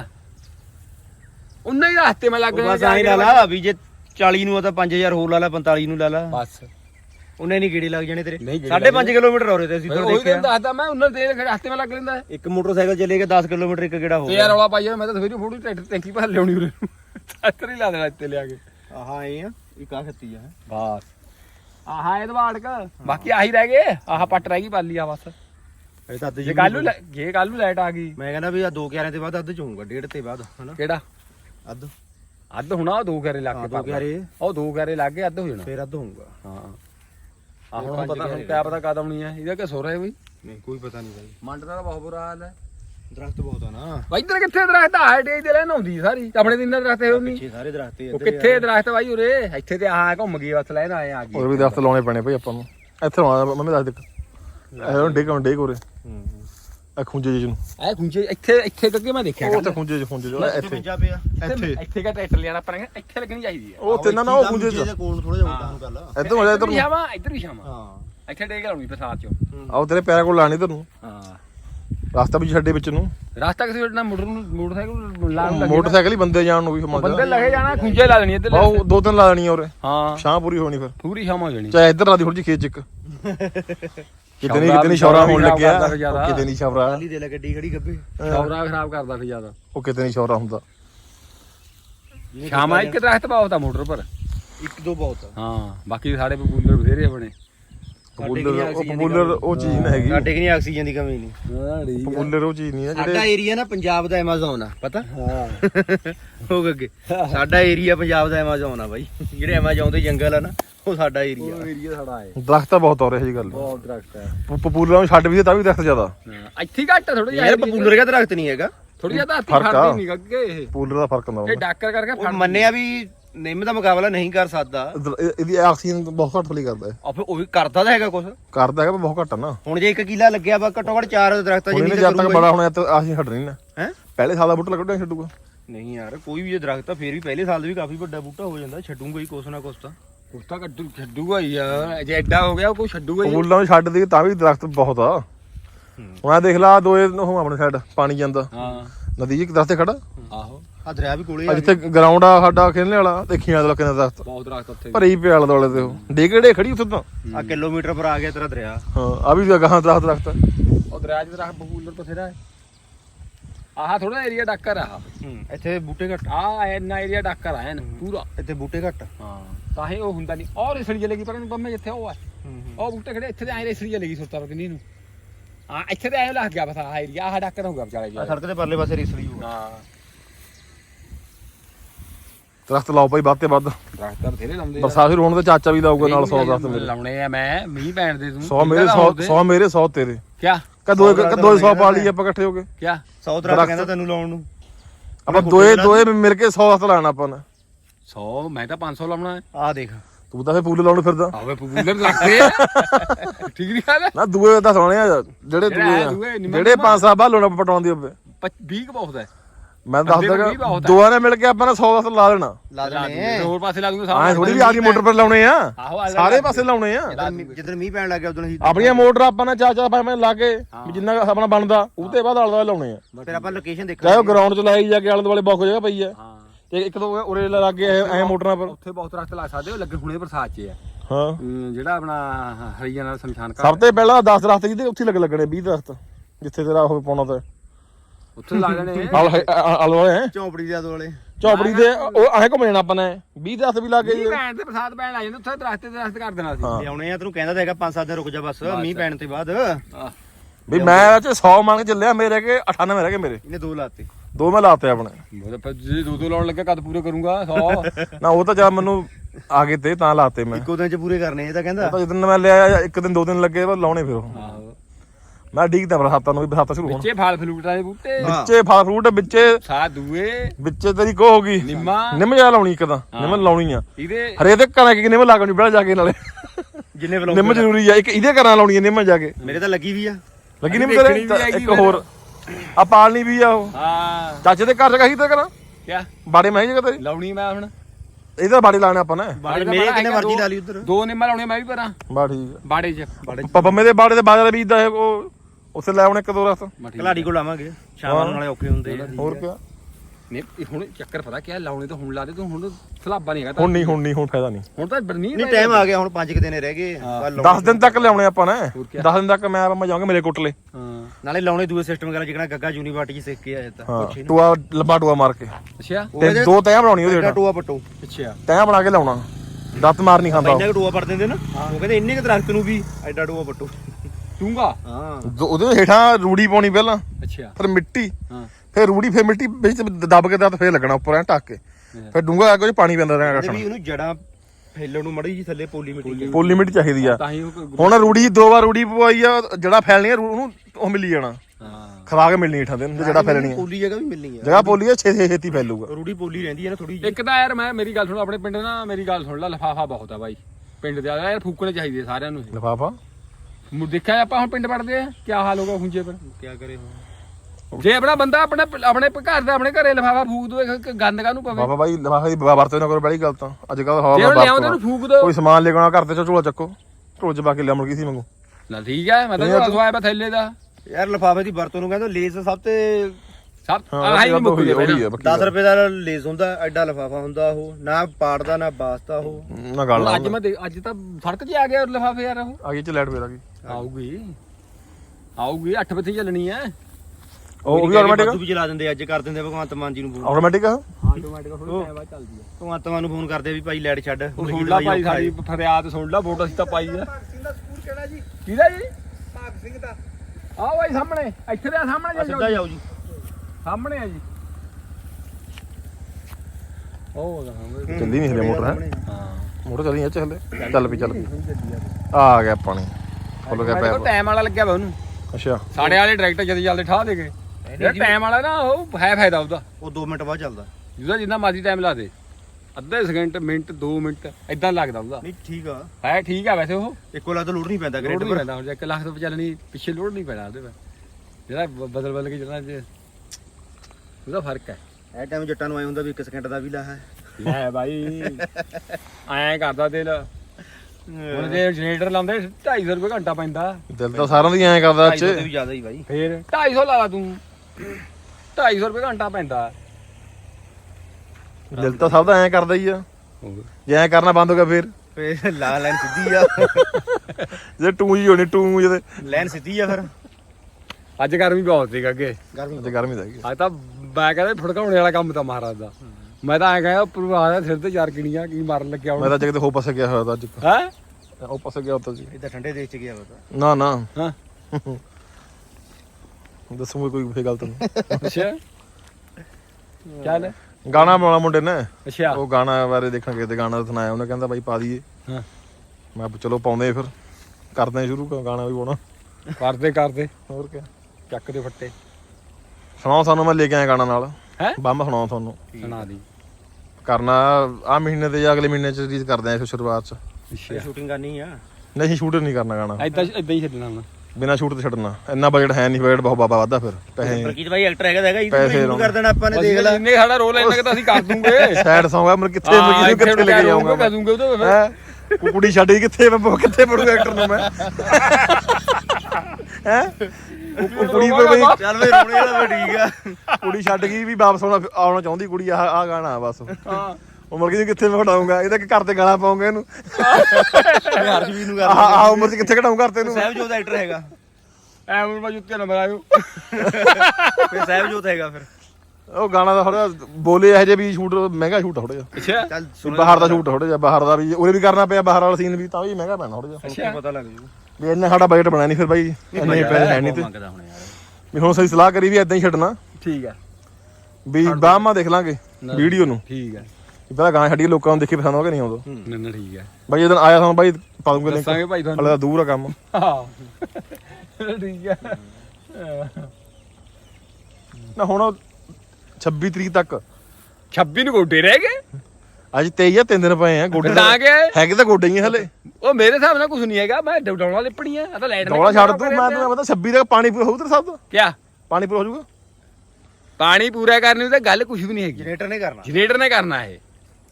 ਉਨਾ ਹੀ ਰਸਤੇ ਮੈਂ ਲੱਗ ਉਹ ਬਸ ਆਈ ਲਾ ਲਾ ਵੀ ਜੇ 40 ਨੂੰ ਆ ਤਾਂ 5000 ਹੋਰ ਲਾ ਲਾ 45 ਨੂੰ ਲਾ ਲਾ। ਬਸ। ਉਹਨੇ ਨਹੀਂ ਕੀੜੇ ਲੱਗ ਜਾਣੇ ਤੇਰੇ। ਨਹੀਂ ਗੇੜੇ ਸਾਢੇ 5 ਕਿਲੋਮੀਟਰ ਹੋ ਰਹੇ ਤੇ ਅਸੀਂ ਤਾਂ ਉਹੀ ਦੇਖਿਆ। ਦੱਸਦਾ ਮੈਂ ਉਹਨਾਂ ਦੇ ਰਸਤੇ ਮੈਂ ਲੱਗ ਲੈਂਦਾ। ਇੱਕ ਮੋਟਰਸਾਈਕਲ ਚੱਲੇਗਾ 10 ਕਿਲੋਮੀਟਰ ਇੱਕ ਕਿਹੜਾ ਹੋ ਤੇ ਯਾਰ ਰੌਲਾ ਪਾਈ ਮੈਂ ਤਾਂ ਸਵੇਰੇ ਫੋਟੋ ਟਰੈਕਟਰ ਟੈਂਕੀ ਭਰ ਲਿਆਉਣੀ ਉਰੇ ਟਰੈਕਟਰ ਹੀ ਲਾ ਦੇਣਾ ਇੱਥੇ ਲਿਆ ਕੇ। ਆਹਾਂ ਇਹ ਆ ਇੱਕ ਆ ਖੱਤੀ ਆ। ਬਸ। ਆਹ ਇਹ ਦਵਾੜਕ ਬਾਕੀ ਆਹੀ ਰਹਿ ਗਏ ਆਹ ਪੱਟ ਰਹਿ ਗਈ ਪਾਲੀ ਆ ਬਸ। ਇਹ ਤਾਂ ਅੱਧ ਜੇ ਕੱਲ ਨੂੰ ਜੇ ਕੱਲ ਨੂੰ ਲਾਈਟ ਆ ਗਈ। ਮੈਂ ਕਹਿੰਦਾ ਵੀ ਆ 2 11 ਤੇ ਬਾਅਦ ਅੱਧ ਚ ਹੋਊਗਾ ਡੇਢ ਤੇ ਬਾਅਦ ਹਨਾ? ਕਿਹੜਾ? ਅੱਧ। ਅੱਧ ਹੋਣਾ ਦੋ ਘਰੇ ਲੱਗ ਹਾਂ ਕੇ 2 11 ਉਹ ਦੋ ਘਰੇ ਲੱਗ ਗਏ ਅੱਧ ਹੋ ਜਾਣਾ। ਫੇਰ ਅੱਧ ਹੋਊਗਾ। ਹਾਂ। ਆ ਹੁਣ ਪਤਾ ਹੁਣ ਕਿਆ ਪਤਾ ਕਦਮ ਨਹੀਂ ਹੈ ਇਹਦਾ ਕਿ ਸੋ ਰਿਹਾ ਬਈ। ਨਹੀਂ ਕੋਈ ਪਤਾ ਨਹੀਂ ਬਾਈ। ਮੰਡ ਦਾ ਤਾਂ ਬਹੁਤ ਬੁਰਾ ਹਾਲ ਹੈ। ਦਰਖਤ ਬਹੁਤ ਆ ਨਾ। ਬਾਈ ਇੱਧਰ ਕਿੱਥੇ ਦਰਖਤ? ਆ ਹਾਈਟ ਤੇ ਲੈਣ ਆਉਂਦੀ ਸਾਰੀ। ਆਪਣੇ ਦਿਨ ਦਾ ਦਰਖਤ ਹੈ ਉਹ ਨਹੀਂ। ਪਿੱਛੇ ਸਾਰੇ ਦਰਖਤ ਹੀ ਉਹ ਕਿੱਥੇ ਦਰਖਤ ਬਾਈ ਉਰੇ? ਇੱਥੇ ਤੇ ਆਹ ਘੁੰਮ ਗਈ ਬਸ ਲੈਣ ਆਏ ਆ ਗਈ। ਹੋਰ ਵੀ ਦਸਤ ਲਾਉਣੇ ਪੈਣੇ ਭਾਈ ਆਪਾਂ ਨੂੰ। ਇੱਥੇ ਲਾਉਣਾ ਮੰਮੀ ਦੱਸ ਦੇ। ਇਹ ਡੇਕ ਹੁਣ ਡੇਕ ਉਰੇ। ਹੂੰ। ਆ ਖੁੰਝੇ ਜਿਹੇ ਨੂੰ ਐ ਖੁੰਝੇ ਇੱਥੇ ਇੱਥੇ ਕਰਕੇ ਮੈਂ ਦੇਖਿਆ ਉਹ ਤੇ ਖੁੰਝੇ ਜਿਹੇ ਖੁੰਝੇ ਜਿਹੇ। ਇੱਥੇ। ਇੱਥੇ ਪਿਆ ਇੱਥੇ ਇੱਥੇ ਕਾ ਟਰੈਕਟਰ ਲਿਆਣਾ ਪਰ ਇੱਥੇ ਲੱਗਣੀ ਚਾਹੀਦੀ ਹੈ ਉਹ ਤੇ ਨਾ ਨਾ ਉਹ ਖੁੰਝੇ ਚ ਕੋਲ ਥੋੜਾ ਜਿਹਾ ਨੂੰ ਗੱਲ। ਇੱਧਰ ਹੋ ਜਾ ਇੱਧਰ ਨੂੰ। ਸ਼ਾਮਾ ਇੱਧਰ ਵੀ ਸ਼ਾਮਾ ਹਾਂ। ਇੱਥੇ ਡੇਗ ਲਾਉਣੀ ਬਰਸਾਤ ਚੋਂ। ਆਓ ਤੇਰੇ ਪੈਰਾਂ ਕੋਲ ਲਾਣੀ ਤੈਨੂੰ। ਹਾਂ। ਰਸਤਾ ਵੀ ਛੱਡੇ ਵਿੱਚ ਨੂੰ। ਰਾਸਤਾ ਕਿਸੇ ਵੇਲੇ ਨਾ ਮੋਟਰ ਨੂੰ ਮੋਟਰਸਾਈਕਲ ਲਾਉਣ ਲੱਗੇ ਮੋਟਰਸਾਈਕਲ ਹੀ ਬੰਦੇ ਜਾਣ ਨੂੰ ਵੀ ਬੰਦੇ ਮੰਨਦਾ ਲੱਗੇ ਜਾਣਾ ਖੁੰਝੇ ਲਾ ਦੇਣੀ ਇੱਧਰ ਬਾਉ ਦੋ ਤਿੰਨ ਲਾ ਦੇਣੀ ਉਰੇ। ਹਾਂ। ਛਾਂ ਪੂਰੀ ਹੋਣੀ ਫਿਰ। ਪੂਰੀ ਸ਼ਾਮ ਹੋ ਜਾਣੀ। ਚਾਹੇ ਇੱਧਰ ਲਾ ਦੀ ਥੋੜੀ ਜਿਹੀ ਖੇਤ ਚ ਇੱਕ। ਕਿਤੇ ਨਹੀਂ ਕਿਤੇ ਨਹੀਂ ਸ਼ੌਰਾ ਹੋਣ ਲੱਗਿਆ। ਉਹ ਕਿਤੇ ਨਹੀਂ ਸ਼ੌਰਾ ਖਾਲੀ ਦੇ ਲੈ ਗੱਡੀ ਖੜੀ ਗੱਬੇ। ਸ਼ੌਰਾ ਖਰਾਬ ਕਰਦਾ ਫਿਰ ਜ਼ਿਆਦਾ। ਉਹ ਕਿਤੇ ਨਹੀਂ ਸ਼ੌਰਾ ਹੁੰਦਾ। ਸ਼ਾਮਾ ਇੱਕ ਦਰਖਤ ਪਾਉ ਤਾਂ ਮੋਟਰ ਪਰ। ਇੱਕ ਦੋ ਬਹੁਤ ਆ। ਹਾਂ ਬਾਕੀ ਸਾਡੇ ਬਬੂਲਰ ਬਥੇਰੇ ਆਪਣੇ ਪਪੂਲਰ ਉਹ ਪਪੂਲਰ ਉਹ ਚੀਜ਼ ਨਹੀਂ ਹੈਗੀ। ਸਾਡੇ ਕਿ ਨਹੀਂ ਆਕਸੀਜਨ ਦੀ ਕਮੀ ਨਹੀਂ? ਪਪੂਲਰ ਉਹ ਚੀਜ਼ ਨਹੀਂ ਹੈ ਸਾਡਾ ਜਿਹੜੇ ਏਰੀਆ ਨਾ ਪੰਜਾਬ ਦਾ ਐਮਾਜ਼ੋਨ ਆ ਪਤਾ? ਹਾਂ। ਹੋ ਅੱਗੇ। ਸਾਡਾ ਏਰੀਆ ਪੰਜਾਬ ਦਾ ਐਮਾਜ਼ੋਨ ਆ ਬਾਈ। ਜਿਹੜੇ ਐਮਾਜ਼ੋਨ ਦੇ ਜੰਗਲ ਆ ਨਾ ਉਹ ਸਾਡਾ ਏਰੀਆ ਉਹ ਏਰੀਆ ਸਾਡਾ ਹੈ। ਦਰਖਤ ਤਾਂ ਬਹੁਤ ਹੋ ਰਿਹਾ ਜੀ ਗੱਲ। ਬਹੁਤ ਦਰਖਤ ਹੈ ਪਪੂਲਰਾਂ ਨੂੰ ਛੱਡ ਵੀ ਦੇ ਤਾਂ ਵੀ ਦਰਖਤ ਜ਼ਿਆਦਾ। ਹਾਂ, ਇੱਥੇ ਘੱਟ ਥੋੜਾ ਜਿਹਾ ਯਾਰ ਪਪੂਲਰ ਦਾ ਦਰਖਤ ਨਹੀਂ ਹੈਗਾ। ਥੋੜੀ ਜਿਹਾ ਤਾਂ ਹੱਥੀ ਫ਼ਰਕ ਆ। ਫੜਦੀ ਨਹੀਂ ਅੱਗੇ ਇਹ। ਪਪੂਲਰ ਦਾ ਫ਼ਰਕ ਹੁੰਦਾ ਇਹ। ਡਾਕਰ ਕਰਕੇ ਮੰਨਿਆ ਵੀ ਨਿੰਮ ਦਾ ਮੁਕਾਬਲਾ ਨਹੀਂ ਕਰ ਸਕਦਾ। ਇੱਧਰ ਇਹ- ਇਹਦੀ ਆਕਸੀਜਨ ਬਹੁਤ ਘੱਟ ਫਲੀ ਕਰਦਾ ਹੈ। ਉਹ ਫਿਰ ਉਹ ਵੀ ਕਰਦਾ ਤਾਂ ਹੈਗਾ ਕੁਛ। ਕਰਦਾ ਹੈਗਾ ਪਰ ਬਹੁਤ ਘੱਟ ਆ ਨਾ। ਹੁਣ ਜੇ ਇੱਕ ਕਿਲਾ ਲੱਗਿਆ ਵਾ ਘੱਟੋ ਘੱਟ ਚਾਰ ਦਰਖਤਾਂ ਹੁਣ ਜਿੰਨੀ ਇਹਨੇ ਤਾਂ ਜਦ ਤੱਕ ਕਰੂਗਾ ਬੜਾ ਹੋਣਾ ਤਾਂ ਆਕਸੀਜਨ ਛੱਡਣੀ ਨਾ। ਹੈ? ਪਹਿਲੇ ਸਾਲ ਦਾ ਬੂਟਾ ਲੱਗਣਾ ਛੱਡੂਗਾ? ਨਹੀਂ ਯਾਰ ਕੋਈ ਵੀ ਜੇ ਦਰਖਤ ਆ ਫੇਰ ਵੀ ਪਹਿਲੇ ਸਾਲ ਦੇ ਵੀ ਕਾਫੀ ਵੱਡਾ ਬੂਟਾ ਹੋ ਜਾਂਦਾ ਛੱਡੂਗਾ ਹੀ ਕੁਛ ਨਾ ਕੁਛ ਤਾਂ। ਕੱਢੂ ਛੱਡੂਗਾ ਹੀ ਯਾਰ ਜੇ ਐਡਾ ਹੋ ਗਿਆ ਉਹ ਕੋਈ ਛੱਡੂਗਾ ਹੀ ਪਪੂਲਰਾਂ ਨੂੰ ਛੱਡ ਦੇ ਤਾਂ ਵੀ ਦਰਖਤ ਬਹੁਤ ਆ। ਹੁਣ ਆ ਦੇਖ ਲਾ ਦੋਏ ਉਹ ਆਪਣੇ ਸਾਈਡ ਪਾਣੀ ਜਾਂਦਾ। ਹਾਂ। ਨਦੀ 'ਚ ਇੱਕ ਦਰਖਤ ਖੜਾ। ਆਹੋ। ਆ ਦਰਿਆ ਵੀ ਕੋਲੇ ਆ ਆ ਜਿੱਥੇ ਗਰਾਊਂਡ ਆ ਸਾਡਾ ਖੇਲਣੇ ਵਾਲਾ ਦੇਖੀ ਆ ਕਿੰਨਾ ਦਰਖਤ। ਬਹੁਤ ਦਰਖਤ ਉੱਥੇ ਭਰੀ ਪਿਆ ਆਲੇ ਦੁਆਲੇ ਤੇ ਉਹ। ਡੇਗੜੇ ਖੜੀ ਉੱਥੇ ਤਾਂ। ਆ ਕਿਲੋਮੀਟਰ ਪਰ ਆ ਗਿਆ ਤੇਰਾ ਦਰਿਆ। ਹਾਂ ਆ ਵੀ ਗਾਹਾਂ ਦਰਖਤ ਦਰਖਤ। ਉਹ ਦਰਿਆ ਚ ਦਰਖਤ ਬਬੂਲਰ ਬਥੇਰਾ ਹੈ ਆਹ ਥੋੜਾ ਏਰੀਆ ਡਾਕਰ ਆ ਹੂੰ। ਇੱਥੇ ਬੂਟੇ ਘੱਟ। ਆ ਇੰਨਾ ਏਰੀਆ ਡਾਕਰ ਆ ਐਨ ਪੂਰਾ। ਇੱਥੇ ਬੂਟੇ ਘੱਟ। ਹਾਂ ਤਾਂ ਹੀ ਉਹ ਹੁੰਦਾ ਨਹੀਂ। ਔਰ ਰਸੜੀ ਚਲੇਗੀ ਪਰ ਇਹਨੂੰ ਬੰਮੇ ਜਿੱਥੇ ਉਹ ਆ। ਉਹ ਬੂਟੇ ਖੜੇ ਇੱਥੇ ਐ ਰਸੜੀ ਚਲੇਗੀ ਸੁੱਤਾ ਕਿੰਨੀ ਨੂੰ। ਹਾਂ ਇੱਥੇ ਤੇ ਐ ਲੱਗ ਗਿਆ ਬਸ ਆਹ ਏਰੀਆ ਆਹ ਡਾਕਰ ਹੋਊਗਾ ਵਿਚਾਲੇ ਆ ਜੀ ਸੜਕ ਦੇ ਪਰਲੇ ਪਾਸੇ ਰਿਸਲੀ ਹੋਊਗਾ ਹਾਂ। ਦਰਖਤ ਲਾਓ ਭਾਈ ਵੱਧ ਤੇ ਵੱਧ। ਦਰਖਤ ਤਾਂ ਬਥੇਰੇ ਲਾਉਂਦੇ ਆ। ਬਰਸਾਤ ਸ਼ੁਰੂ ਹੋਣ ਤੇ ਚਾਚਾ ਵੀ ਲਾਊਗਾ ਨਾਲ 100 ਦਰਖਤ ਮੇਰੇ। ਲਾਉਣੇ ਆ ਮੈਂ ਮੀਂਹ ਪੈਣ ਦੇ ਤੂੰ। 100 ਮੇਰੇ 100 100 ਮੇਰੇ 100 ਤੇਰੇ। ਕਿਆ? ਕਦੋਂ ਕਦੋਂ 100 ਪਾ ਲਈ ਆਪਾਂ ਇਕੱਠੇ ਹੋ ਕੇ? ਕਿਆ? 100 ਦਰਖਤ ਕਹਿੰਦਾ ਤੈਨੂੰ ਲਾਉਣ ਨੂੰ। ਆਪਾਂ ਦੋਏ ਦੋਏ ਮਿਲ ਕੇ 100 ਹੱਥ ਲਾਣਾ ਆਪਾਂ ਨੇ। 100 ਮੈਂ ਤਾਂ 500 ਲਾਉਣਾ ਹੈ। ਆ ਦੇਖ। ਤੂੰ ਤਾਂ ਫੇ ਪੂਲ ਲਾਉਣ ਫਿਰਦਾ। ਆਵੇ ਪਪੂਲਰ ਰੱਖਦੇ ਠੀਕ ਨਹੀਂ ਹਾਲ ਨਾ ਦੂਏ ਤਾਂ ਸੁਣਾਉਣੇ ਆ ਜਿਹੜੇ ਦੂਏ ਜਿਹੜੇ ਪੰਜ ਸਾਹਿਬ ਬਾਲ ਲੋਣਾ ਪਟਾਉਂਦੀ ਹੋਵੇ। 20 ਬਹੁਤ ਹੈ। ਮੈਂ ਦੱਸ ਅੱਧੇ ਬਹੁਤ ਆ। ਨੇ ਮਿਲ ਕੇ ਆਪਾਂ ਨੇ 100 ਹੱਥ ਲਾ ਲੈਣਾ ਲਾ ਦੇਣੇ। ਹੋਰ ਪਾਸੇ ਲਾ ਦੂੰਗਾ ਐ ਥੋੜੀ ਵੀ ਆਦੀ ਮੋਟਰ ਪਰ ਲਾਉਣੇ ਆ। ਆਹੋ, ਆ ਸਾਰੇ ਪਾਸੇ ਲਾਉਣੇ ਆ। ਜਿੱਦਣ ਮੀਂਹ ਪੈਣ ਲੱਗ ਗਿਆ ਉਦੋਂ ਹੀ ਆਪਣੀਆਂ ਮੋਟਰ ਆਪਾਂ ਨੇ ਚਾਰ ਚਾਰ ਪੰਜ ਪੰਜ ਲਾ ਕੇ ਵੀ ਜਿੰਨਾ ਕੁ ਆਪਣਾ ਬਣਦਾ ਉਹ ਤੇ ਬਾਅਦ ਆਲੇ ਦੁਆਲੇ ਲਾਉਣੇ ਆ। ਫਿਰ ਆਪਾਂ ਲੋਕੇਸ਼ਨ ਚਾਹੇ ਦੇਖਾਂਗੇ ਉਹ ਗਰਾਊਂਡ 'ਚ ਲਾਈ ਜਾ ਕੇ ਆਲੇ ਦੁਆਲੇ ਬੌਕ ਜਗ੍ਹਾ ਪਈ ਆ। ਹਾਂ। ਤੇ ਇੱਕ ਦੋ ਉਰੇ ਲਾ ਕੇ ਐ ਮੋਟਰਾਂ ਪਰ। ਉੱਥੇ ਬਹੁਤ ਦਰਖਤ ਲਾ ਸਕਦੇ ਹੋ ਲੱਗੇ ਹੁਣੇ ਬਰਸਾਤ 'ਚ ਆ। ਹਾਂ। ਅਮ, ਜਿਹੜਾ ਆਪਣਾ ਹਰੀਆਣਾ ਦਾ ਸ਼ਮਸ਼ਾਨ ਘਾਟ ਸਭ ਤੋਂ ਪਹਿਲਾਂ 10 ਦਰਖਤ ਜਿਹਦੇ ਉੱਥੇ ਲੱਗ ਲੱਗਣੇ 20 ਦਰਖਤ ਜਿੱਥੇ ਤੇਰਾ ਉਹ ਪਾਉਣਾ ਤੇ। ਉੱਥੇ ਲਾ ਜਾਣੇ ਆਲ ਆਲ ਵਾਲੇ ਝੌਂਪੜੀ ਦੇ ਦੁਆਲੇ ਚੌਪੜੀ ਦੇ ਉਹ ਐਂ ਘੁੰਮ ਜਾਣਾ ਆਪਾਂ ਨੇ। 20 ਦਰਖਤ ਵੀ ਲਾ ਕੇ ਮੀਂਹ ਪੈਣ ਤੇ ਬਰਸਾਤ ਪੈਣ ਲੱਗ ਜਾਂਦੇ ਉੱਥੇ ਦਰਖਤ ਤੇ ਦਰਖਤ ਕਰ ਦੇਣਾ ਸੀ। ਹਾਂ। ਲਿਆਉਣੇ ਆ ਤੈਨੂੰ ਕਹਿੰਦਾ ਤਾਂ ਹੈਗਾ 5-7 ਦਿਨ ਰੁਕ ਜਾ ਬਸ ਮੀਂਹ ਪੈਣ ਤੇ ਬਾਅਦ। ਵੀ ਮੈਂ ਇਹ ਚ 100 ਮੰਨ ਕੇ ਚੱਲਿਆ ਮੇਰੇ ਕੇ 98 ਰਹਿ ਗਏ ਮੇਰੇ। ਇਹਨੇ ਦੋ ਲਾਤੇ। ਦੋ ਮੈਂ ਲਾਤੇ ਆਪਣੇ। ਤਾਂ ਫਿਰ ਜੇ ਦੋ ਦੋ ਲਾਉਣ ਲੱਗਾ ਕਦ ਪੂਰੇ ਕਰੂੰਗਾ 100 ਨਾ ਉਹ ਤਾਂ ਜਦ ਮੈਨੂੰ ਆ ਗਏ ਤੇ ਤਾਂ ਲਾਤੇ ਮੈਂ। ਇੱਕੋ ਦਿਨ ਚ ਪੂਰੇ ਕਰਨੇ ਇਹ ਤਾਂ ਕਹਿੰਦਾ। ਉਹ ਤਾਂ ਜਦੋਂ ਮੈਂ ਲਿਆ ਇੱਕ ਦਿਨ ਦੋ ਦਿਨ ਲੱਗੇ ਬਸ ਲਾਉਣੇ ਫਿਰ ਉਹ। ਮੈਂ ਡੀਕਦਾ ਬਰਸਾਤਾਂ ਨੂੰ ਵੀ ਬਰਸਾਤਾਂ ਸ਼ੁਰੂ ਹੋਣ। ਵਿੱਚੇ ਫਲ ਫਲੂਟਾਂ ਦੇ ਬੂਟੇ। ਹਾਂ। ਵਿੱਚੇ ਫਲ ਫਰੂਟ ਵਿੱਚੇ ਸਾ ਦੂਏ ਵਿੱਚੇ ਤੇਰੀ ਕੋ ਹੋ ਗਈ। ਨਿੰਮਾ। ਨਿੰਮ ਜਾ ਲਾਉਣੀ ਇੱਕ ਤਾਂ ਨਿੰਮ ਲਾਉਣੀ ਆ। ਇਹਦੇ ਹਰੇ ਦੇ ਘਰਾਂ ਕਿ ਨਿੰਮ ਲਾਗਣੀ ਬੜਾ ਜਾ ਕੇ ਨਾਲੇ। ਜਿੰਨੇ ਵਲੋਗ ਨਿੰਮ ਜ਼ਰੂਰੀ ਆ ਇੱਕ ਇਹਦੇ ਘਰਾਂ ਲਾਉਣੀ ਆ ਨਿੰਮ ਜਾ ਕੇ। ਮੇਰੇ ਤਾਂ ਲੱਗੀ ਵੀ ਆ। ਲੱਗੀ ਨਿੰਮ ਦੇਖਣੀ ਤੇਰੇ? ਵੀ ਹੈਗੀ ਇੱਕ ਫਿਰ। ਹੋਰ। ਆ ਪਾਲਣੀ ਵੀ ਆ ਉਹ। ਹਾਂ। ਚਾਚੇ ਦੇ ਘਰ ਜਗ੍ਹਾ ਹੀ ਤੇ ਕਰਾਂ ਕਿਆ? ਬਾੜੇ ਮੈਂ ਹੀ ਜਗ੍ਹਾ ਤੇਰੀ ਲਾਉਣੀ ਮੈਂ ਹੁਣ। ਇਹਦਾ ਬਾੜੇ ਲਾਣੇ ਆਪਾਂ ਨੇ। ਬਾੜੇ ਦਾ ਮੇਰੇ ਬੜਾ ਕਿੰਨੇ ਹੈਗਾ, ਮਰਜ਼ੀ ਦੋ- ਲਾ ਲਈ ਉੱਧਰ। ਦੋ ਨਿੰਮਾਂ ਲਾਉਣੀਆਂ ਮੈਂ ਵੀ ਭਰਾਂ। ਬਾ ਠੀਕ ਆ। ਬਾੜੇ 'ਚ। ਪੰਮੇ ਦੇ ਬਾੜੇ ਦੇ ਬਾजार ਵੀ ਇਦਾਂ ਉਹ ਉੱਥੇ ਲੈ ਆਉਣੇ ਇੱਕ ਦੋ ਰਸ ਕਲਾੜੀ ਕੋਲ ਆਵਾਂਗੇ ਸ਼ਾਮ ਨੂੰ ਨਾਲੇ ਔਖੇ ਹੁੰਦੇ ਆ। ਹੋਰ ਨਹੀਂ ਇਹ ਹੁਣ ਚੱਕਰ ਪਤਾ ਕਿਆ ਲਾਉਣੇ ਤਾਂ ਹੁਣ ਲਾ ਦੇ ਤੂੰ ਹੁਣ ਸਲਾਬਾ ਨਹੀਂ ਹੈਗਾ ਹੁਣ ਨਹੀਂ ਹੁਣ ਨਹੀਂ ਹੁਣ ਫਾਇਦਾ ਨਹੀਂ। ਹੁਣ ਤਾਂ ਬਰਨੀ ਨਹੀਂ ਟਾਈਮ ਆ ਗਿਆ ਹੁਣ 5 ਕਿ ਦਿਨ ਰਹਿ ਗਏ ਕੱਲ੍ਹ 10 ਦਿਨ ਤੱਕ ਲਿਆਉਣੇ ਆਪਾਂ ਨੇ। ਹੋਰ ਕਿਆ? 10 ਦਿਨ ਤੱਕ ਮੈਂ ਮੈਂ ਜਾਵਾਂਗਾ ਮੇਰੇ ਕੁੱਟਲੇ। ਹਾਂ। ਨਾਲੇ ਲਾਉਣੇ ਦੂਏ ਸਿਸਟਮ ਕਰਾ ਜਿਕਣਾ ਗੱਗਾ ਯੂਨੀਵਰਸਿਟੀ ਚ ਸਿੱਖ ਕੇ ਆਇਆ ਤਾਂ ਨਾ। ਟੂਆ ਲੰਬਾ ਟੂਆ ਮਾਰ ਕੇ। ਅੱਛਾ। ਤੇ ਦੋ ਤੈਆਂ ਬਣਾਉਣੀ ਉਹਦੇ ਹੇਠਾਂ ਟੂਆ ਪੱਟੋ। ਅੱਛਾ। ਤੈਆਂ ਬਣਾ ਕੇ ਲਾਉਣਾ ਦੱਤ ਮਾਰ ਨਹੀਂ ਖਾਂਦਾ ਇੰਨਾ ਕੁ ਟੂਆ ਪੱਟ ਦਿੰਦੇ ਨਾ ਉਹ ਕਹਿੰਦੇ ਇੰਨੇ ਕੁ ਦਰਖਤ ਨੂੰ ਵੀ ਐਡਾ ਟੂਆ ਪੱਟੋ। ਤੂੰਗਾ ਹਾਂ। ਦੋ- ਉਹਦੇ ਹੇਠਾਂ ਰੂੜੀ ਪਾਉਣੀ ਪਹਿਲਾਂ। ਅੱਛਾ। ਫਿਰ ਮਿੱਟੀ। ਹਾਂ। ਫਿਰ ਰੂੜੀ ਫਿਰ ਮਿੱਟੀ ਵਿੱਚ ਦੱਬ ਕੇ ਦੱਤ ਫੇਰ ਲੱਗਣਾ ਉੱਪਰ ਐ ਢੱਕ ਕੇ। ਫਿਰ ਡੂੰਗਾ ਅੱਗੇ ਪਾਣੀ ਪੈਂਦਾ ਰਹਿਣਾ ਕਹਿੰਦੇ ਵੀ ਉਹਨੂੰ ਜੜਾਂ ਫੈਲਣ ਨੂੰ ਮੜੀ ਜੀ ਥੱਲੇ ਪੋਲੀ ਮਿੱਟੀ ਚਾਹੀਦੀ। ਪੋਲੀ ਮਿੱਟੀ ਚਾਹੀਦੀ ਆ। ਤਾਂ ਹੀ ਉਹ ਹੁਣ ਰੂੜੀ ਦੋ ਵਾਰ ਰੂੜੀ ਪਵਾਈ ਆ ਜਿਹੜਾ ਫੈਲਣੀ ਆ ਰੂ- ਉਹਨੂੰ ਉਹ ਮਿਲੀ ਜਾਣਾ। ਹਾਂ। ਖਰਾਕ ਮਿਲਣੀ ਹੇਠਾਂ ਦੇ ਨੂੰ ਜਿਹੜਾ ਫੈਲਣੀ ਆ ਪੋਲੀ ਜਗ੍ਹਾ ਵੀ ਮਿਲਣੀ ਆ। ਜਗ੍ਹਾ ਪੋਲੀ ਆ ਛੇ ਛੇ ਛੇਤੀ ਫੈਲੂਗਾ। ਰੂੜੀ ਪੋਲੀ ਰਹਿੰਦੀ ਹੈ ਨਾ ਥੋੜੀ ਜਿਹੀ। ਇੱਕ ਤਾਂ ਯਾਰ ਮੈਂ ਮੇਰੀ ਗੱਲ ਸੁਣ ਆਪਣੇ ਪਿੰਡ ਨਾ ਮੇਰੀ ਗੱਲ ਸੁਣ ਲੈ ਲਫਾਫਾ ਬਹੁਤ ਆ ਬਾਈ। ਪਿੰਡ ਦੇ ਯਾਰ ਫੂਕਣੇ ਚਾਹੀਦੇ ਸਾਰਿਆਂ ਨੂੰ ਇਹ। ਲਫਾਫਾ? ਮੁ- ਦੇਖਿਆ ਆਪਾਂ ਹੁਣ ਪਿੰਡ ਪੜਦੇ ਆ? ਕੀ ਹਾਲ ਹੋਗਾ ਹੁੰਜੇ ਪਰ? ਕੀ ਕਰੇ ਹੁਣ? ਜੇ ਆਪਣਾ ਬੰਦਾ ਆਪਣੇ ਆਪਣੇ ਘਰ ਦਾ ਆਪਣੇ ਘਰੇ ਲਫਾਫਾ ਫੂਕ ਦੋ ਇੱਕ ਗੰਦ ਕਾਹਨੂੰ ਪਵੇ? ਬਾਬਾ ਬਾਈ ਲਫਾਫੇ ਦੀ ਵਰਤੋਂ ਨਾ ਕਰੋ ਬੜੀ ਗੱਲ ਤਾਂ। ਅੱਜ ਕੱਲ ਹਵਾ ਜੇ ਮੈਂ ਉਹ ਲਿਆਉਂਦੇ ਵਰਤੋਂ ਨੂੰ ਫੂਕ ਦੋ। ਕੋਈ ਸਮਾਨ ਲੈ ਕੇ ਆਉਣਾ ਘਰ ਤੇ ਚੋਂ ਝੋਲਾ ਚੱਕੋ। ਝੋਲੇ ਚ ਪਾ ਕੇ ਲਿਆਉਣ ਕੀ ਸੀ ਮੰਗੂ? ਨਾ ਠੀਕ ਹੈ ਮੈਂ ਤਾਂ ਸਵਾਇਆ ਬਾ ਥੈਲੇ ਦਾ। ਯਾਰ ਲਫਾਫੇ ਦੀ ਵਰਤੋਂ ਨੂੰ ਕਹਿੰਦਾ ਲੇਸ ਸਭ ਤੇ ਸਭ ਹਾਂ ਆਹ ਹੀ ਉਹੀ ਮੁੱਕ ਉਹੀ ਗਏ ਆ ਬਾਕੀ 10 ਰੁਪਏ ਦਾ ਲੇਸ ਹੁੰਦਾ ਐਡਾ ਲਫਾਫਾ ਹੁੰਦਾ ਉਹ ਨਾ ਪਾੜਦਾ ਨਾ ਬਾਸਤਾ ਉਹ। ਨਾ ਗੱਲ ਹੁਣ ਅੱਜ ਮੈਂ ਅੱਜ ਤਾਂ ਸੜਕ 'ਚ ਆ ਗਿਆ ਲਫਾਫੇ ਯਾਰ ਉਹ। ਆ ਗਈ ਚ ਲਾਈਟ ਫੇਰ ਆ ਗਈ। ਆਊਗੀ। ਆਊਗੀ 8 ਵਜੇ ਚੱਲਣੀ ਹੈ। ਉਹ ਵੀ ਆਟੋਮੈਟਿਕ ਵੀ ਚਲਾ ਦਿੰਦੇ ਅੱਜ ਕਰ ਦਿੰਦੇ ਭਗਵੰਤ ਮਾਨ ਜੀ ਨੂੰ ਫੋਨ ਆਟੋਮੈਟਿਕ ਆਟੋਮੈਟਿਕ ਥੋੜੀ ਟਾਈਮ ਬਾਅਦ ਚੱਲਦੀ ਹੈ ਭਗਵੰਤ ਮਾਨ ਨੂੰ ਫੋਨ ਕਰਦੇ ਵੀ ਭਾਈ ਲਾਈਟ ਛੱਡ ਉਹ ਸੁਣ ਲਾ ਭਾਈ ਸਾਡੀ ਫਰਿਆਦ ਸੁਣ ਲਾ ਵੋਟ ਅਸੀਂ ਤਾਂ ਪਾਈ ਆ। ਕਿਹੜਾ ਜੀ? ਕਿਹਦਾ ਜੀ? ਭਾਗ ਸਿੰਘ ਦਾ। ਆਹ ਭਾਈ ਸਾਹਮਣੇ ਇੱਥੇ ਦੇ ਸਾਹਮਣੇ ਚੱਲ ਸਿੱਧਾ ਜਾਓ ਜੀ। ਸਾਹਮਣੇ ਆ ਜੀ। ਉਹ ਚੱਲੀ ਨਹੀਂ ਹਲੇ ਮੋਟਰ ਹੈ? ਹਾਂ। ਮੋਟਰ ਚੱਲੀ ਐ ਹਲੇ। ਚੱਲ ਪਈ ਚੱਲ। ਆ ਗਿਆ ਪਾਣੀ। ਫੁੱਲ ਗਿਆ ਪੈਪ ਟਾਈਮ ਵਾਲਾ ਲੱਗਿਆ ਵਾ ਉਹਨੂੰ। ਅੱਛਾ। ਸਾਡੇ ਵਾਲੇ ਡਾਇਰੈਕਟਰ ਜਦ ਜਲਦੀ ਠਾ ਦੇ ਗਏ ਜਿਹੜਾ ਟਾਈਮ ਵਾਲਾ ਨਾ ਉਹ ਹੈ ਫਾਇਦਾ ਉਹਦਾ। ਉਹ 2 ਮਿੰਟ ਬਾਅਦ ਚੱਲਦਾ। ਜਿਹਦਾ ਜਿੰਨਾ ਮਰਜ਼ੀ ਟਾਈਮ ਲਾ ਦੇ। ਅੱਧੇ ਸਕਿੰਟ ਮਿੰਟ 2 ਮਿੰਟ ਇਦਾਂ ਲੱਗਦਾ ਉਹਦਾ। ਨਹੀਂ ਠੀਕ ਆ। ਹੈ ਠੀਕ ਆ ਵੈਸੇ ਉਹ। ਇੱਕੋ ਲੱਤ ਲੋਡ ਨਹੀਂ ਪੈਂਦਾ ਲੋਡ ਗ੍ਰਿਡ ਨਹੀਂ ਪਰ। ਪੈਂਦਾ ਹੁਣ ਜੇ 1 ਲੱਖ ਤੋਂ ਚੱਲਣੀ ਪਿੱਛੇ ਲੋਡ ਨਹੀਂ ਪੈਣਾ ਉਹਦੇ ਪਰ। ਜਿਹੜਾ ਬਦਲ ਬਦਲ ਕੇ ਚੱਲਣਾ ਜੇ ਉਹਦਾ ਫ਼ਰਕ ਹੈ। ਇਹ ਟਾਈਮ ਜੱਟਾਂ ਨੂੰ ਆਏ ਹੁੰਦਾ ਵੀ 1 ਸਕਿੰਟ ਦਾ ਵੀ ਲਾ ਹੈ। ਲੈ ਬਾਈ ਐਂ ਕਰਦਾ ਦਿਲ। ਹੁਣ ਜੇ ਜਨਰੇਟਰ ਲਾਉਂਦੇ 250 ਰੁਪਏ ਘੰਟਾ ਪੈਂਦਾ। ਦਿਲ ਤਾਂ ਸਾਰਿਆਂ ਦੀ ਐਂ ਕਰਦਾ ਅੱਜ। ਤੇ ਵੀ ਜ਼ਿਆਦਾ ਹੀ ਬਾਈ। ਫੇਰ 250 ਲਾ ਲਾ ਤੂੰ। 250 ਰੁਪਏ ਘੰਟਾ ਪੈਂਦਾ। ਦਿਲ ਤਾਂ ਸਭ ਦਾ ਐਂ ਕਰਦਾ ਹੀ ਆ। ਜੇ ਐਂ ਕਰਨਾ ਬੰਦ ਹੋ ਗਿਆ ਫੇਰ। ਫੇ ਲਾ ਲਾਈਨ ਸਿੱਧੀ ਆ। ਜੇ ਟੂ ਜੀ ਹੋਣੀ ਟੂ ਜਿਹਦੇ ਲਾਈਨ ਸਿੱਧੀ ਆ ਫਿਰ। ਅੱਜ ਗਰਮੀ ਬਹੁਤ ਸੀ ਅੱਗੇ। ਗਰਮੀ ਅੱਜ ਗਰਮੀ ਦਾ ਹੈਗੀ ਅੱਜ ਤਾਂ ਮੈਂ ਕਹਿੰਦਾ ਫੜਕਾਉਣੇ ਵਾਲਾ ਕੰਮ ਤਾਂ ਮਹਾਰਾਜ ਦਾ। ਮੈਂ ਤਾਂ ਐਂ ਕਹਿੰਦਾ ਉੱਪਰ ਆ ਰਿਹਾ ਸਿਰ ਤੇ ਚਾਰ ਕਿਣੀਆਂ ਕੀ ਮਾਰਨ ਲੱਗਿਆ ਮੈਂ ਹੁਣ ਤਾਂ ਅੱਜ ਕਿਤੇ ਹੋ ਪਾਸੇ ਗਿਆ ਹੋਇਆ ਤਾਂ ਅੱਜ। ਹੈ? ਉਹ ਪਾਸੇ ਗਿਆ ਉੱਤਾ ਜੀ। ਇਦਾਂ ਠੰਡੇ ਦੇਸ਼ ਚ ਗਿਆ ਪਤਾ ਨਾ ਨਾ। ਹਾਂ। ਦੱਸੂਗਾ ਕੋਈ ਫੇ ਗਲਤ ਨਹੀਂ ਅੱਛਾ। ਚੱਲ। ਗਾਣਾ ਬਣਾਉਣਾ ਮੁੰਡੇ ਨੇ। ਅੱਛਾ। ਉਹ ਗਾਣਾ ਬਾਰੇ ਦੇਖਣ ਗਏ ਤੇ ਗਾਣਾ ਸੁਣਾਇਆ ਉਹਨੇ ਕਹਿੰਦਾ ਬਾਈ ਪਾ ਦਈਏ। ਹਾਂ। ਮੈਂ ਕਿਹਾ ਚਲੋ ਪਾਉਂਦੇ ਫਿਰ। ਕਰਦੇ ਆ ਸ਼ੁਰੂ ਗਾਣਾ ਵੀ ਪਾਉਣਾ। ਕਰਦੇ ਕਰਦੇ। ਹੋਰ ਕੀ ਚੱਕ ਦੇ ਫੱਟੇ। ਸੁਣਾਓ ਸਾਨੂੰ ਮੈਂ ਲੈ ਕੇ ਆਇਆ ਗਾਣਾ ਨਾਲ। ਹੈਂ? ਬੰਮ ਸੁਣਾਓ ਤੁਹਾਨੂੰ। ਸੁਣਾ ਦੀ। ਕਰਨਾ ਆ ਮਹੀਨੇ ਤੇ ਜਾਂ ਅਗਲੇ ਮਹੀਨੇ ਚ ਰਿਲੀਜ਼ ਕਰਦੇ ਆ ਫਿਰ ਸ਼ੁਰੂਆਤ ਚ। ਅੱਛਾ। ਸ਼ੂਟਿੰਗ ਕਰਨੀ ਆ? ਨਹੀਂ ਸ਼ੂਟ ਨਹੀਂ ਕਰਨਾ ਗਾਣਾ। ਐਦਾਂ ਐਦਾਂ ਹੀ ਛੱਡਣਾ ਹੁਣ ਬਿਨਾ ਸ਼ੂਟ ਤੇ ਛੱਡਣਾ। ਇੰਨਾ ਬਜਟ ਹੈ ਨਹੀਂ ਬਜਟ ਬਹੁਤ ਬਾਬਾ ਵਾਦਾ ਫਿਰ। ਪੈਸੇ ਪ੍ਰਕੀਤ ਭਾਈ ਐਕਟਰ ਹੈਗਾ ਤਾਂ ਹੈਗਾ ਇਹ ਪੈਸੇ ਸ਼ੁਰੂ ਲਾਉਣੇ। ਕਰ ਦੇਣਾ ਆਪਾਂ ਨੇ ਦੇਖ ਲੈ। ਜਿੰਨੇ ਸਾਡਾ ਰੋਲ ਇੰਨਾ ਕਿ ਤਾਂ ਅਸੀਂ ਕਰ ਦੂੰਗੇ। ਸੈਡ Song ਆ ਮੈਂ ਕਿੱਥੇ ਮੈਂ ਹਾਂ, ਕਿੱਥੇ ਲੈ ਕੇ ਜਾਊਂਗਾ ਕਹਿ ਦੂੰਗੇ ਉਹਦੇ ਫਿਰ। ਹੈ? ਕੁੜੀ ਛੱਡ ਕਿੱਥੇ ਮੈਂ ਕਿੱਥੇ ਪੜੂ ਐਕਟਰ ਨੂੰ ਮੈਂ? ਹੈ? ਕੁੜੀ ਪਰ ਬਈ ਚੱਲ ਵੇ ਰੋਣੇ ਵਾਲਾ ਵੀ ਠੀਕ ਆ। ਕੁੜੀ ਛੱਡ ਗਈ ਵੀ ਵਾਪਸ ਆਉਣਾ ਆਉਣਾ ਚਾਹੁੰਦੀ ਕੁੜੀ ਆ ਆ ਗਾਣਾ ਆ ਬਸ। ਹਾਂ। ਉਮਰ ਕਿੰਨੀ ਕਿੱਥੇ ਮੈਂ ਘਟਾਉਂਗਾ ਇਹਦਾ ਕਿ ਘਰ ਤੇ ਗਾਣਾ ਪਾਉਂਗਾ ਇਹਨੂੰ। ਹਰਸ਼ਵੀਰ ਨੂੰ ਆ ਕਰ ਆ ਉਮਰ ਚ ਕਿੱਥੇ ਘਟਾਉਂ ਘਰ ਤੇ ਇਹਨੂੰ? ਸਹਿਬਜੋਤ ਐਕਟਰ ਹੈਗਾ। ਐ ਹੁਣ ਮੈਂ ਜੁੱਤੇ ਨਾ ਮਰਾਇਓ ਫੇ ਸਹਿਬਜੋਤ ਹੈਗਾ ਫਿਰ। ਉਹ ਗਾਣਾ ਦਾ ਥੋੜਾ ਬੋਲੇ ਇਹ ਜੇ ਵੀ ਸ਼ੂਟ ਮਹਿੰਗਾ ਸ਼ੂਟ ਥੋੜਾ ਜਿਹਾ। ਅੱਛਾ। ਵੀ ਬਾਹਰ ਦਾ ਸ਼ੂਟ ਥੋੜਾ ਜਿਹਾ। ਬਾਹਰ ਦਾ ਵੀ ਉਹਨੇ ਵੀ ਕਰਨਾ ਪਿਆ ਬਾਹਰ ਵਾਲਾ ਸੀਨ ਵੀ ਤਾਂ ਵੀ ਮਹਿੰਗਾ ਪੈਣਾ ਥੋੜਾ ਜਿਹਾ। ਪਤਾ ਲੱਗ ਜੂ। ਵੀ ਇੰਨਾ ਸਾਡਾ ਬਜਟ ਬਣਿਆ ਨਹੀਂ ਫਿਰ ਬਾਈ ਇੰਨੇ ਪੈਸੇ ਹੈ ਨਹੀਂ ਤੇ। ਮੰਗਦਾ ਹੁਣ ਯਾਰ। ਵੀ ਹੁਣ ਸਹੀ ਸਲਾਹ ਕਰੀ ਵੀ ਇਦਾਂ ਹੀ ਛੱਡਣਾ। ਠੀਕ ਹੈ ਵੀ ਬਾਹਾਂ ਦੇਖ ਲਾਂਗੇ ਵੀਡੀਓ ਨੂੰ। ਠੀਕ ਹੈ ਵੀ ਪਹਿਲਾਂ ਗਾਣਾ ਛੱਡੀ ਲੋਕਾਂ ਨੂੰ ਦੇਖੀ ਪਸੰਦ ਹੋ ਕਿ ਨਹੀਂ ਆਉਂਦਾ। ਨਾ ਨਾ ਠੀਕ ਹੈ ਬਾਈ ਜਦੋਂ ਆਇਆ ਸਾਨੂੰ ਬਾਈ ਪਾ ਦੂੰਗੇ ਲਿੰਕ ਦੱਸਾਂਗੇ ਭਾਈ ਤੁਹਾਨੂੰ। ਹਲੇ ਤਾਂ ਦੂਰ ਆ ਕੰਮ। ਹਾਂ ਠੀਕ ਆ। ਨਾ ਹੁਣ ਉਹ 26 ਤਰੀਕ ਤੱਕ। 26 ਨੂੰ ਗੋਡੇ ਰਹਿ ਗਏ? ਅੱਜ 23 ਆ ਤਿੰਨ ਦਿਨ ਪਏ ਆ ਗੋਡੇ ਨਾ ਤਾਂ- ਗਏ। ਹੈਗੇ ਤਾਂ ਗੋਡੇ ਹੀ ਆ ਹਲੇ। ਉਹ ਮੇਰੇ ਹਿਸਾਬ ਨਾਲ ਕੁਝ ਨਹੀਂ ਹੈਗਾ ਮੈਂ ਡੌਲਾ ਲਿਪਣੀ ਆ ਆ ਤਾਂ ਲਾਈਟ ਡੋਲਾ ਛੱਡ ਦੂੰ ਮੈਂ ਤੈਨੂੰ ਪਤਾ 26 ਤੱਕ ਪਾਣੀ ਪੂਰਾ ਹੋਊ ਤੇਰੇ ਸਭ ਦਾ ਕਿਆ? ਪਾਣੀ ਪੂਰਾ ਹੋ ਜਾਊਗਾ ਪਾਣੀ ਪੂਰਾ ਕਰਨੀ ਉਹ ਤਾਂ ਗੱਲ ਕੁਝ ਵੀ ਨਹੀਂ ਹੈਗੀ। ਜਨਰੇਟਰ ਨੇ ਕਰਨਾ। ਜਨਰੇਟਰ ਨੇ ਕਰਨਾ ਇਹ।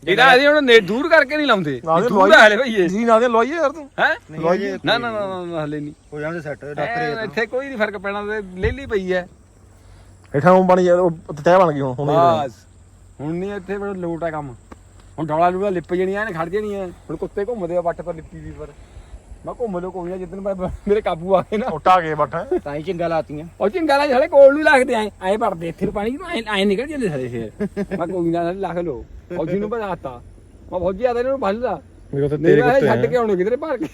ਇਹਦਾ ਅਸੀਂ ਹੁਣ ਨੇ ਦੂਰ ਕਰਕੇ ਨਹੀਂ ਲਾਉਂਦੇ। ਨਾ ਦੇ ਦੂਰ ਹਲੇ ਭਈਏ ਜੀ ਨਾ ਦੇ ਲਵਾਈਏ ਯਾਰ ਤੂੰ। ਹੈ? ਨਹੀਂ ਅਜੇ ਨਾ ਨਾ ਨਾ, ਨਾ ਨਾ, ਹਲੇ ਨਹੀਂ। ਹੋ ਜਾਂਦੇ ਸੈੱਟ ਡਾਕਟਰ ਇੱਥੇ ਕੋਈ ਨਹੀਂ ਫ਼ਰਕ ਪੈਣਾ ਤੇ ਲੇਲੀ ਪਈ ਐ। ਹੇਠਾਂ ਨੂੰ ਬਣ ਜਾ ਉਹ ਤੈਅ ਬਣ ਗਈ ਹੁਣ ਹੁਣ ਬਸ। ਹੁਣ ਨਹੀਂ ਇੱਥੇ ਬੜਾ ਲੋਟ ਆ ਕੰਮ। ਹੁਣ ਡੌਲਾ ਲੂਲਾ ਲਿਪ ਜਣੀਆਂ ਨੇ ਖੜ ਜਣੀਆਂ ਹੁਣ ਕੁੱਤੇ ਘੁੰਮਦੇ ਆ ਵੱਟ ਪਰ ਲਿਪੀ ਵੀ ਪਰ। ਮੈਂ ਘੁੰਮ ਲੋ ਕੋਈ ਨਾ ਜਿੱਦਨ ਮੈਂ ਮੇਰੇ ਕਾਬੂ ਆ ਗਏ ਨਾ। ਉਟਾ ਕੇ ਬੱਠ ਤਾਂ ਹੀ ਚੰਗਾ ਲਾਤੀਆਂ। ਉਹ ਚਿੰਗਾ ਨਾਲ ਹਲੇ ਕੋਲ ਨੂੰ ਲੱਗਦੇ ਐ ਐ ਭਰਦੇ ਇੱਥੇ ਨੂੰ ਪਾਣੀ ਨੂੰ ਐ ਐ ਨਿਕਲ ਜਾਂਦੇ ਸਾਰੇ ਫੇਰ ਮੈਂ ਕੋਈ ਨਾ ਲੱਖ ਲੋ ਫੌਜੀ ਨੂੰ ਬਣਾਤਾ। ਮੈਂ ਫੌਜੀ ਆਦਾ ਇਹਨੂੰ ਬੰਨਦਾ ਮੇਰੇ ਕੋਲ ਨਹੀਂ ਤੇਰੇ ਮੈਂ ਕੁੱਤੇ ਛੱਡ ਕੇ ਆਉਣੇ ਕਿਧਰੇ ਭਰ ਕੇ।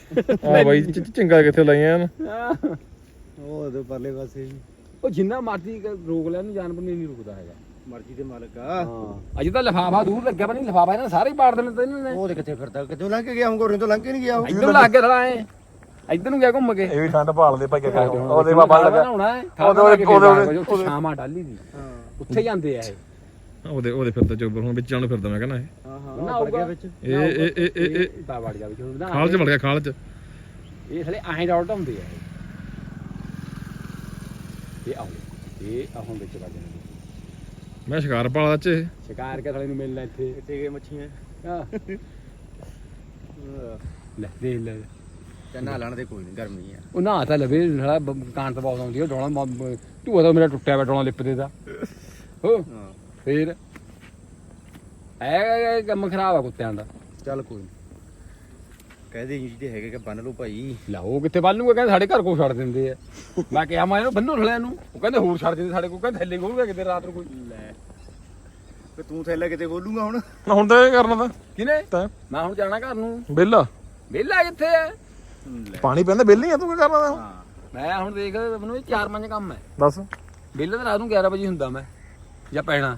ਆ ਬਾਈ ਚ- ਚੰਗਾ ਕਿੱਥੇ ਲਾਈਆਂ ਹਨ? ਉਹ ਉਹਦੇ ਪਰਲੇ ਪਾਸੇ ਜੀ ਉਹ ਜਿੰਨਾ ਮਰਜ਼ੀ ਰੋਕ ਲੈ ਨੂੰ ਜਾਨਵਰ ਨਹੀਂ ਰੁਕਦਾ ਹੈਗਾ। ਮਰਜ਼ੀ ਦੇ ਮਾਲਕ ਆ। ਹਾਂ। ਅਜੇ ਤਾਂ ਲਫਾਫਾ ਦੂਰ ਲੱਗਿਆ ਪਰ ਨਹੀਂ ਲਫਾਫਾ ਇਹਨਾਂ ਨੇ ਸਾਰੇ ਹੀ ਪਾੜ ਦੇਣੇ ਤੇ ਇਹਨਾਂ ਨੇ। ਉਹ ਤੇ ਕਿੱਥੇ ਫਿਰਦਾ ਕਿੱਥੋਂ ਲੰਘ ਕੇ ਗਿਆ ਹੁਣ ਗੋਰੇ ਤੋਂ ਲੰਘ ਕੇ ਨਹੀਂ ਗਿਆ ਉਹ। ਇੱਧਰ ਲੱਗ ਗਿਆ ਥੜਾ ਐ। ਇੱਧਰ ਨੂੰ ਗਿਆ ਘੁੰਮ ਕੇ। ਇਹ ਵੀ ਠੰਡ ਭਾਲਦੇ ਭਾਈ ਕਿਆ ਕਰਾਂ। ਉਹਦੇ ਬਾਬਾ ਲੱਗਾ। ਉਹਦੇ- ਉਹਦੇ- ਉਹਦੇ- ਸ਼ਾਮਾਂ ਡਾਲੀ ਦੀ। ਹਾਂ। ਉੱਥੇ ਜਾਂਦੇ ਆ ਇਹ। ਉਹਦੇ ਉਹਦੇ ਫਿਰਦਾ ਚੋਬਰ ਹੁਣ ਵਿੱਚ ਜਾਣ ਫਿਰਦਾ ਮੈਂ ਕਹਿੰਦਾ ਇਹ। ਹਾਂ ਹਾਂ ਨਾ ਉਹ ਵੜ ਗਿਆ। ਵਿੱਚ। ਇਹ ਇਹ ਇਹ ਇਹ ਇਹ ਤਾਂ ਵੜ ਗਿਆ ਵਿੱਚ ਹੁਣ ਨਾ ਖਾਲ ਚ ਵੜ ਗਿਆ ਖਾਲ ਚ। ਇਹ ਥਲੇ ਐਂ ਡਾਟ ਹੁੰਦੇ ਆ ਇਹ। ਇਹ ਆਉ ਇਹ ਆਹੋਂ ਵਿੱਚ ਵੜ ਜਾਂਦੇ। ਮੈਂ ਸ਼ਿਕਾਰ ਭਾਲਦਾ ਚ ਸ਼ਿਕਾਰ ਕੇ ਥਲੇ ਨੂੰ ਮਿਲਣਾ ਇੱਥੇ? ਕਿੱਥੇ ਗਏ ਮੱਛੀਆਂ? ਲੈ ਦੇ ਲੈ। ਚੰਨਾ ਲਾਣ ਦੇ ਕੋਈ ਨਹੀਂ ਗਰਮੀ ਆ। ਉਹ ਨਾ ਤਾਂ ਲਵੇ ਸਾਲਾ ਕਾਂ ਤੋਂ ਬਹੁਤ ਆਉਂਦੀ ਉਹ ਡੋਲਾ ਤੂੰ ਤਾਂ ਮੇਰਾ ਟੁੱਟਿਆ ਵਾ ਡੋਲਾ ਲਿਪ ਦੇ ਦਾ। ਹੋ ਹਾਂ। ਫੇਰ। ਐ ਕੰਮ ਖਰਾਬ ਆ ਕੁੱਤਿਆਂ ਦਾ। ਚੱਲ ਕੋਈ ਨਹੀਂ ਕਹਦੇ ਜੀ ਤੇ ਹੈਗੇ ਕਿ ਬੰਨ ਲਓ ਭਾਈ। ਲਾਓ ਕਿੱਥੇ ਬੰਨੂਗਾ ਕਹਿੰਦੇ ਸਾਡੇ ਘਰ ਕੋ ਛੱਡ ਦਿੰਦੇ ਆ। ਮੈਂ ਕਿਹਾ ਮੈਂ ਇਹਨੂੰ ਬੰਨੂ ਥਲੇ ਨੂੰ। ਉਹ ਕਹਿੰਦੇ ਹੋਰ ਛੱਡ ਦਿੰਦੇ ਸਾਡੇ ਕੋਲ। ਕਹਿੰਦੇ ਥੱਲੇ ਕੋਲ ਕਿਤੇ ਰਾਤ ਨੂੰ ਕੋਈ। ਲੈ ਤੇ ਤੂੰ ਥੈਲਾ ਕਿਤੇ ਖੋਲੂਗਾ ਹੁਣ? ਨਾ ਹੁਣ ਤਾਂ ਇਹ ਕਰਨਾ ਤਾਂ। ਕਿਨੇ ਤਾਂ। ਮੈਂ ਹੁਣ ਜਾਣਾ ਘਰ ਨੂੰ। ਬਿੱਲ ਵਿਹਲਾ ਕਿੱਥੇ ਆ ਲੈ। ਪਾਣੀ ਪੈਂਦਾ ਬਿੱਲ ਨਹੀਂ ਆ ਤੂੰ ਕੀ ਕਰਨਾ ਤਾਂ? ਹਾਂ। ਮੈਂ ਹੁਣ ਦੇਖ ਮੈਨੂੰ ਇਹ ਚਾਰ ਪੰਜ ਕੰਮ ਹੈ ਦੱਸ। ਵਿਹਲਾ ਤਾਂ ਰਾਤ ਨੂੰ 11 ਵਜੇ ਹੁੰਦਾ ਮੈਂ ਜਾਂ ਪੈਣਾ।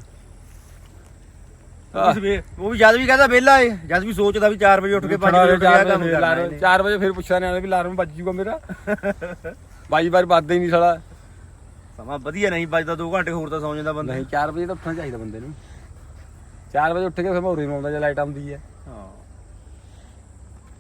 ਉਹ ਵੀ ਸਵੇਰ- ਉਹ ਵੀ ਜਦ ਵੀ ਕਹਿੰਦਾ ਵਿਹਲਾ ਏ ਜਦ ਵੀ ਸੋਚਦਾ ਵੀ 4 ਵਜੇ ਉੱਠ ਕੇ 5 ਵਜੇ ਉੱਠ ਕੰਮ ਕਰਨਾ ਇਹਨੇ। 4 ਵਜੇ ਫਿਰ ਪੁੱਛਦਾ ਨੇ ਵੀ ਅਲਾਰਮ ਵੱਜ ਜੂਗਾ ਮੇਰਾ? ਬਾਈ ਵਾਰ ਵੱਜਦਾ ਹੀ ਨਹੀਂ ਸਾਲਾ। ਸਮਾਂ ਵਧੀਆ ਨਹੀਂ ਵੱਜਦਾ 2 ਘੰਟੇ ਹੋਰ ਤਾਂ ਸੌਂ ਜਾਂਦਾ ਬੰਦਾ। ਨਹੀਂ 4 ਵਜੇ ਤਾਂ ਉੱਠਣਾ ਚਾਹੀਦਾ ਬੰਦੇ ਨੂੰ। 4 ਵਜੇ ਉੱਠ ਕੇ ਫਿਰ ਮੋਰੀ ਨੂੰ ਆਉਂਦਾ ਜੇ ਲਾਈਟ ਆਉਂਦੀ ਹੈ।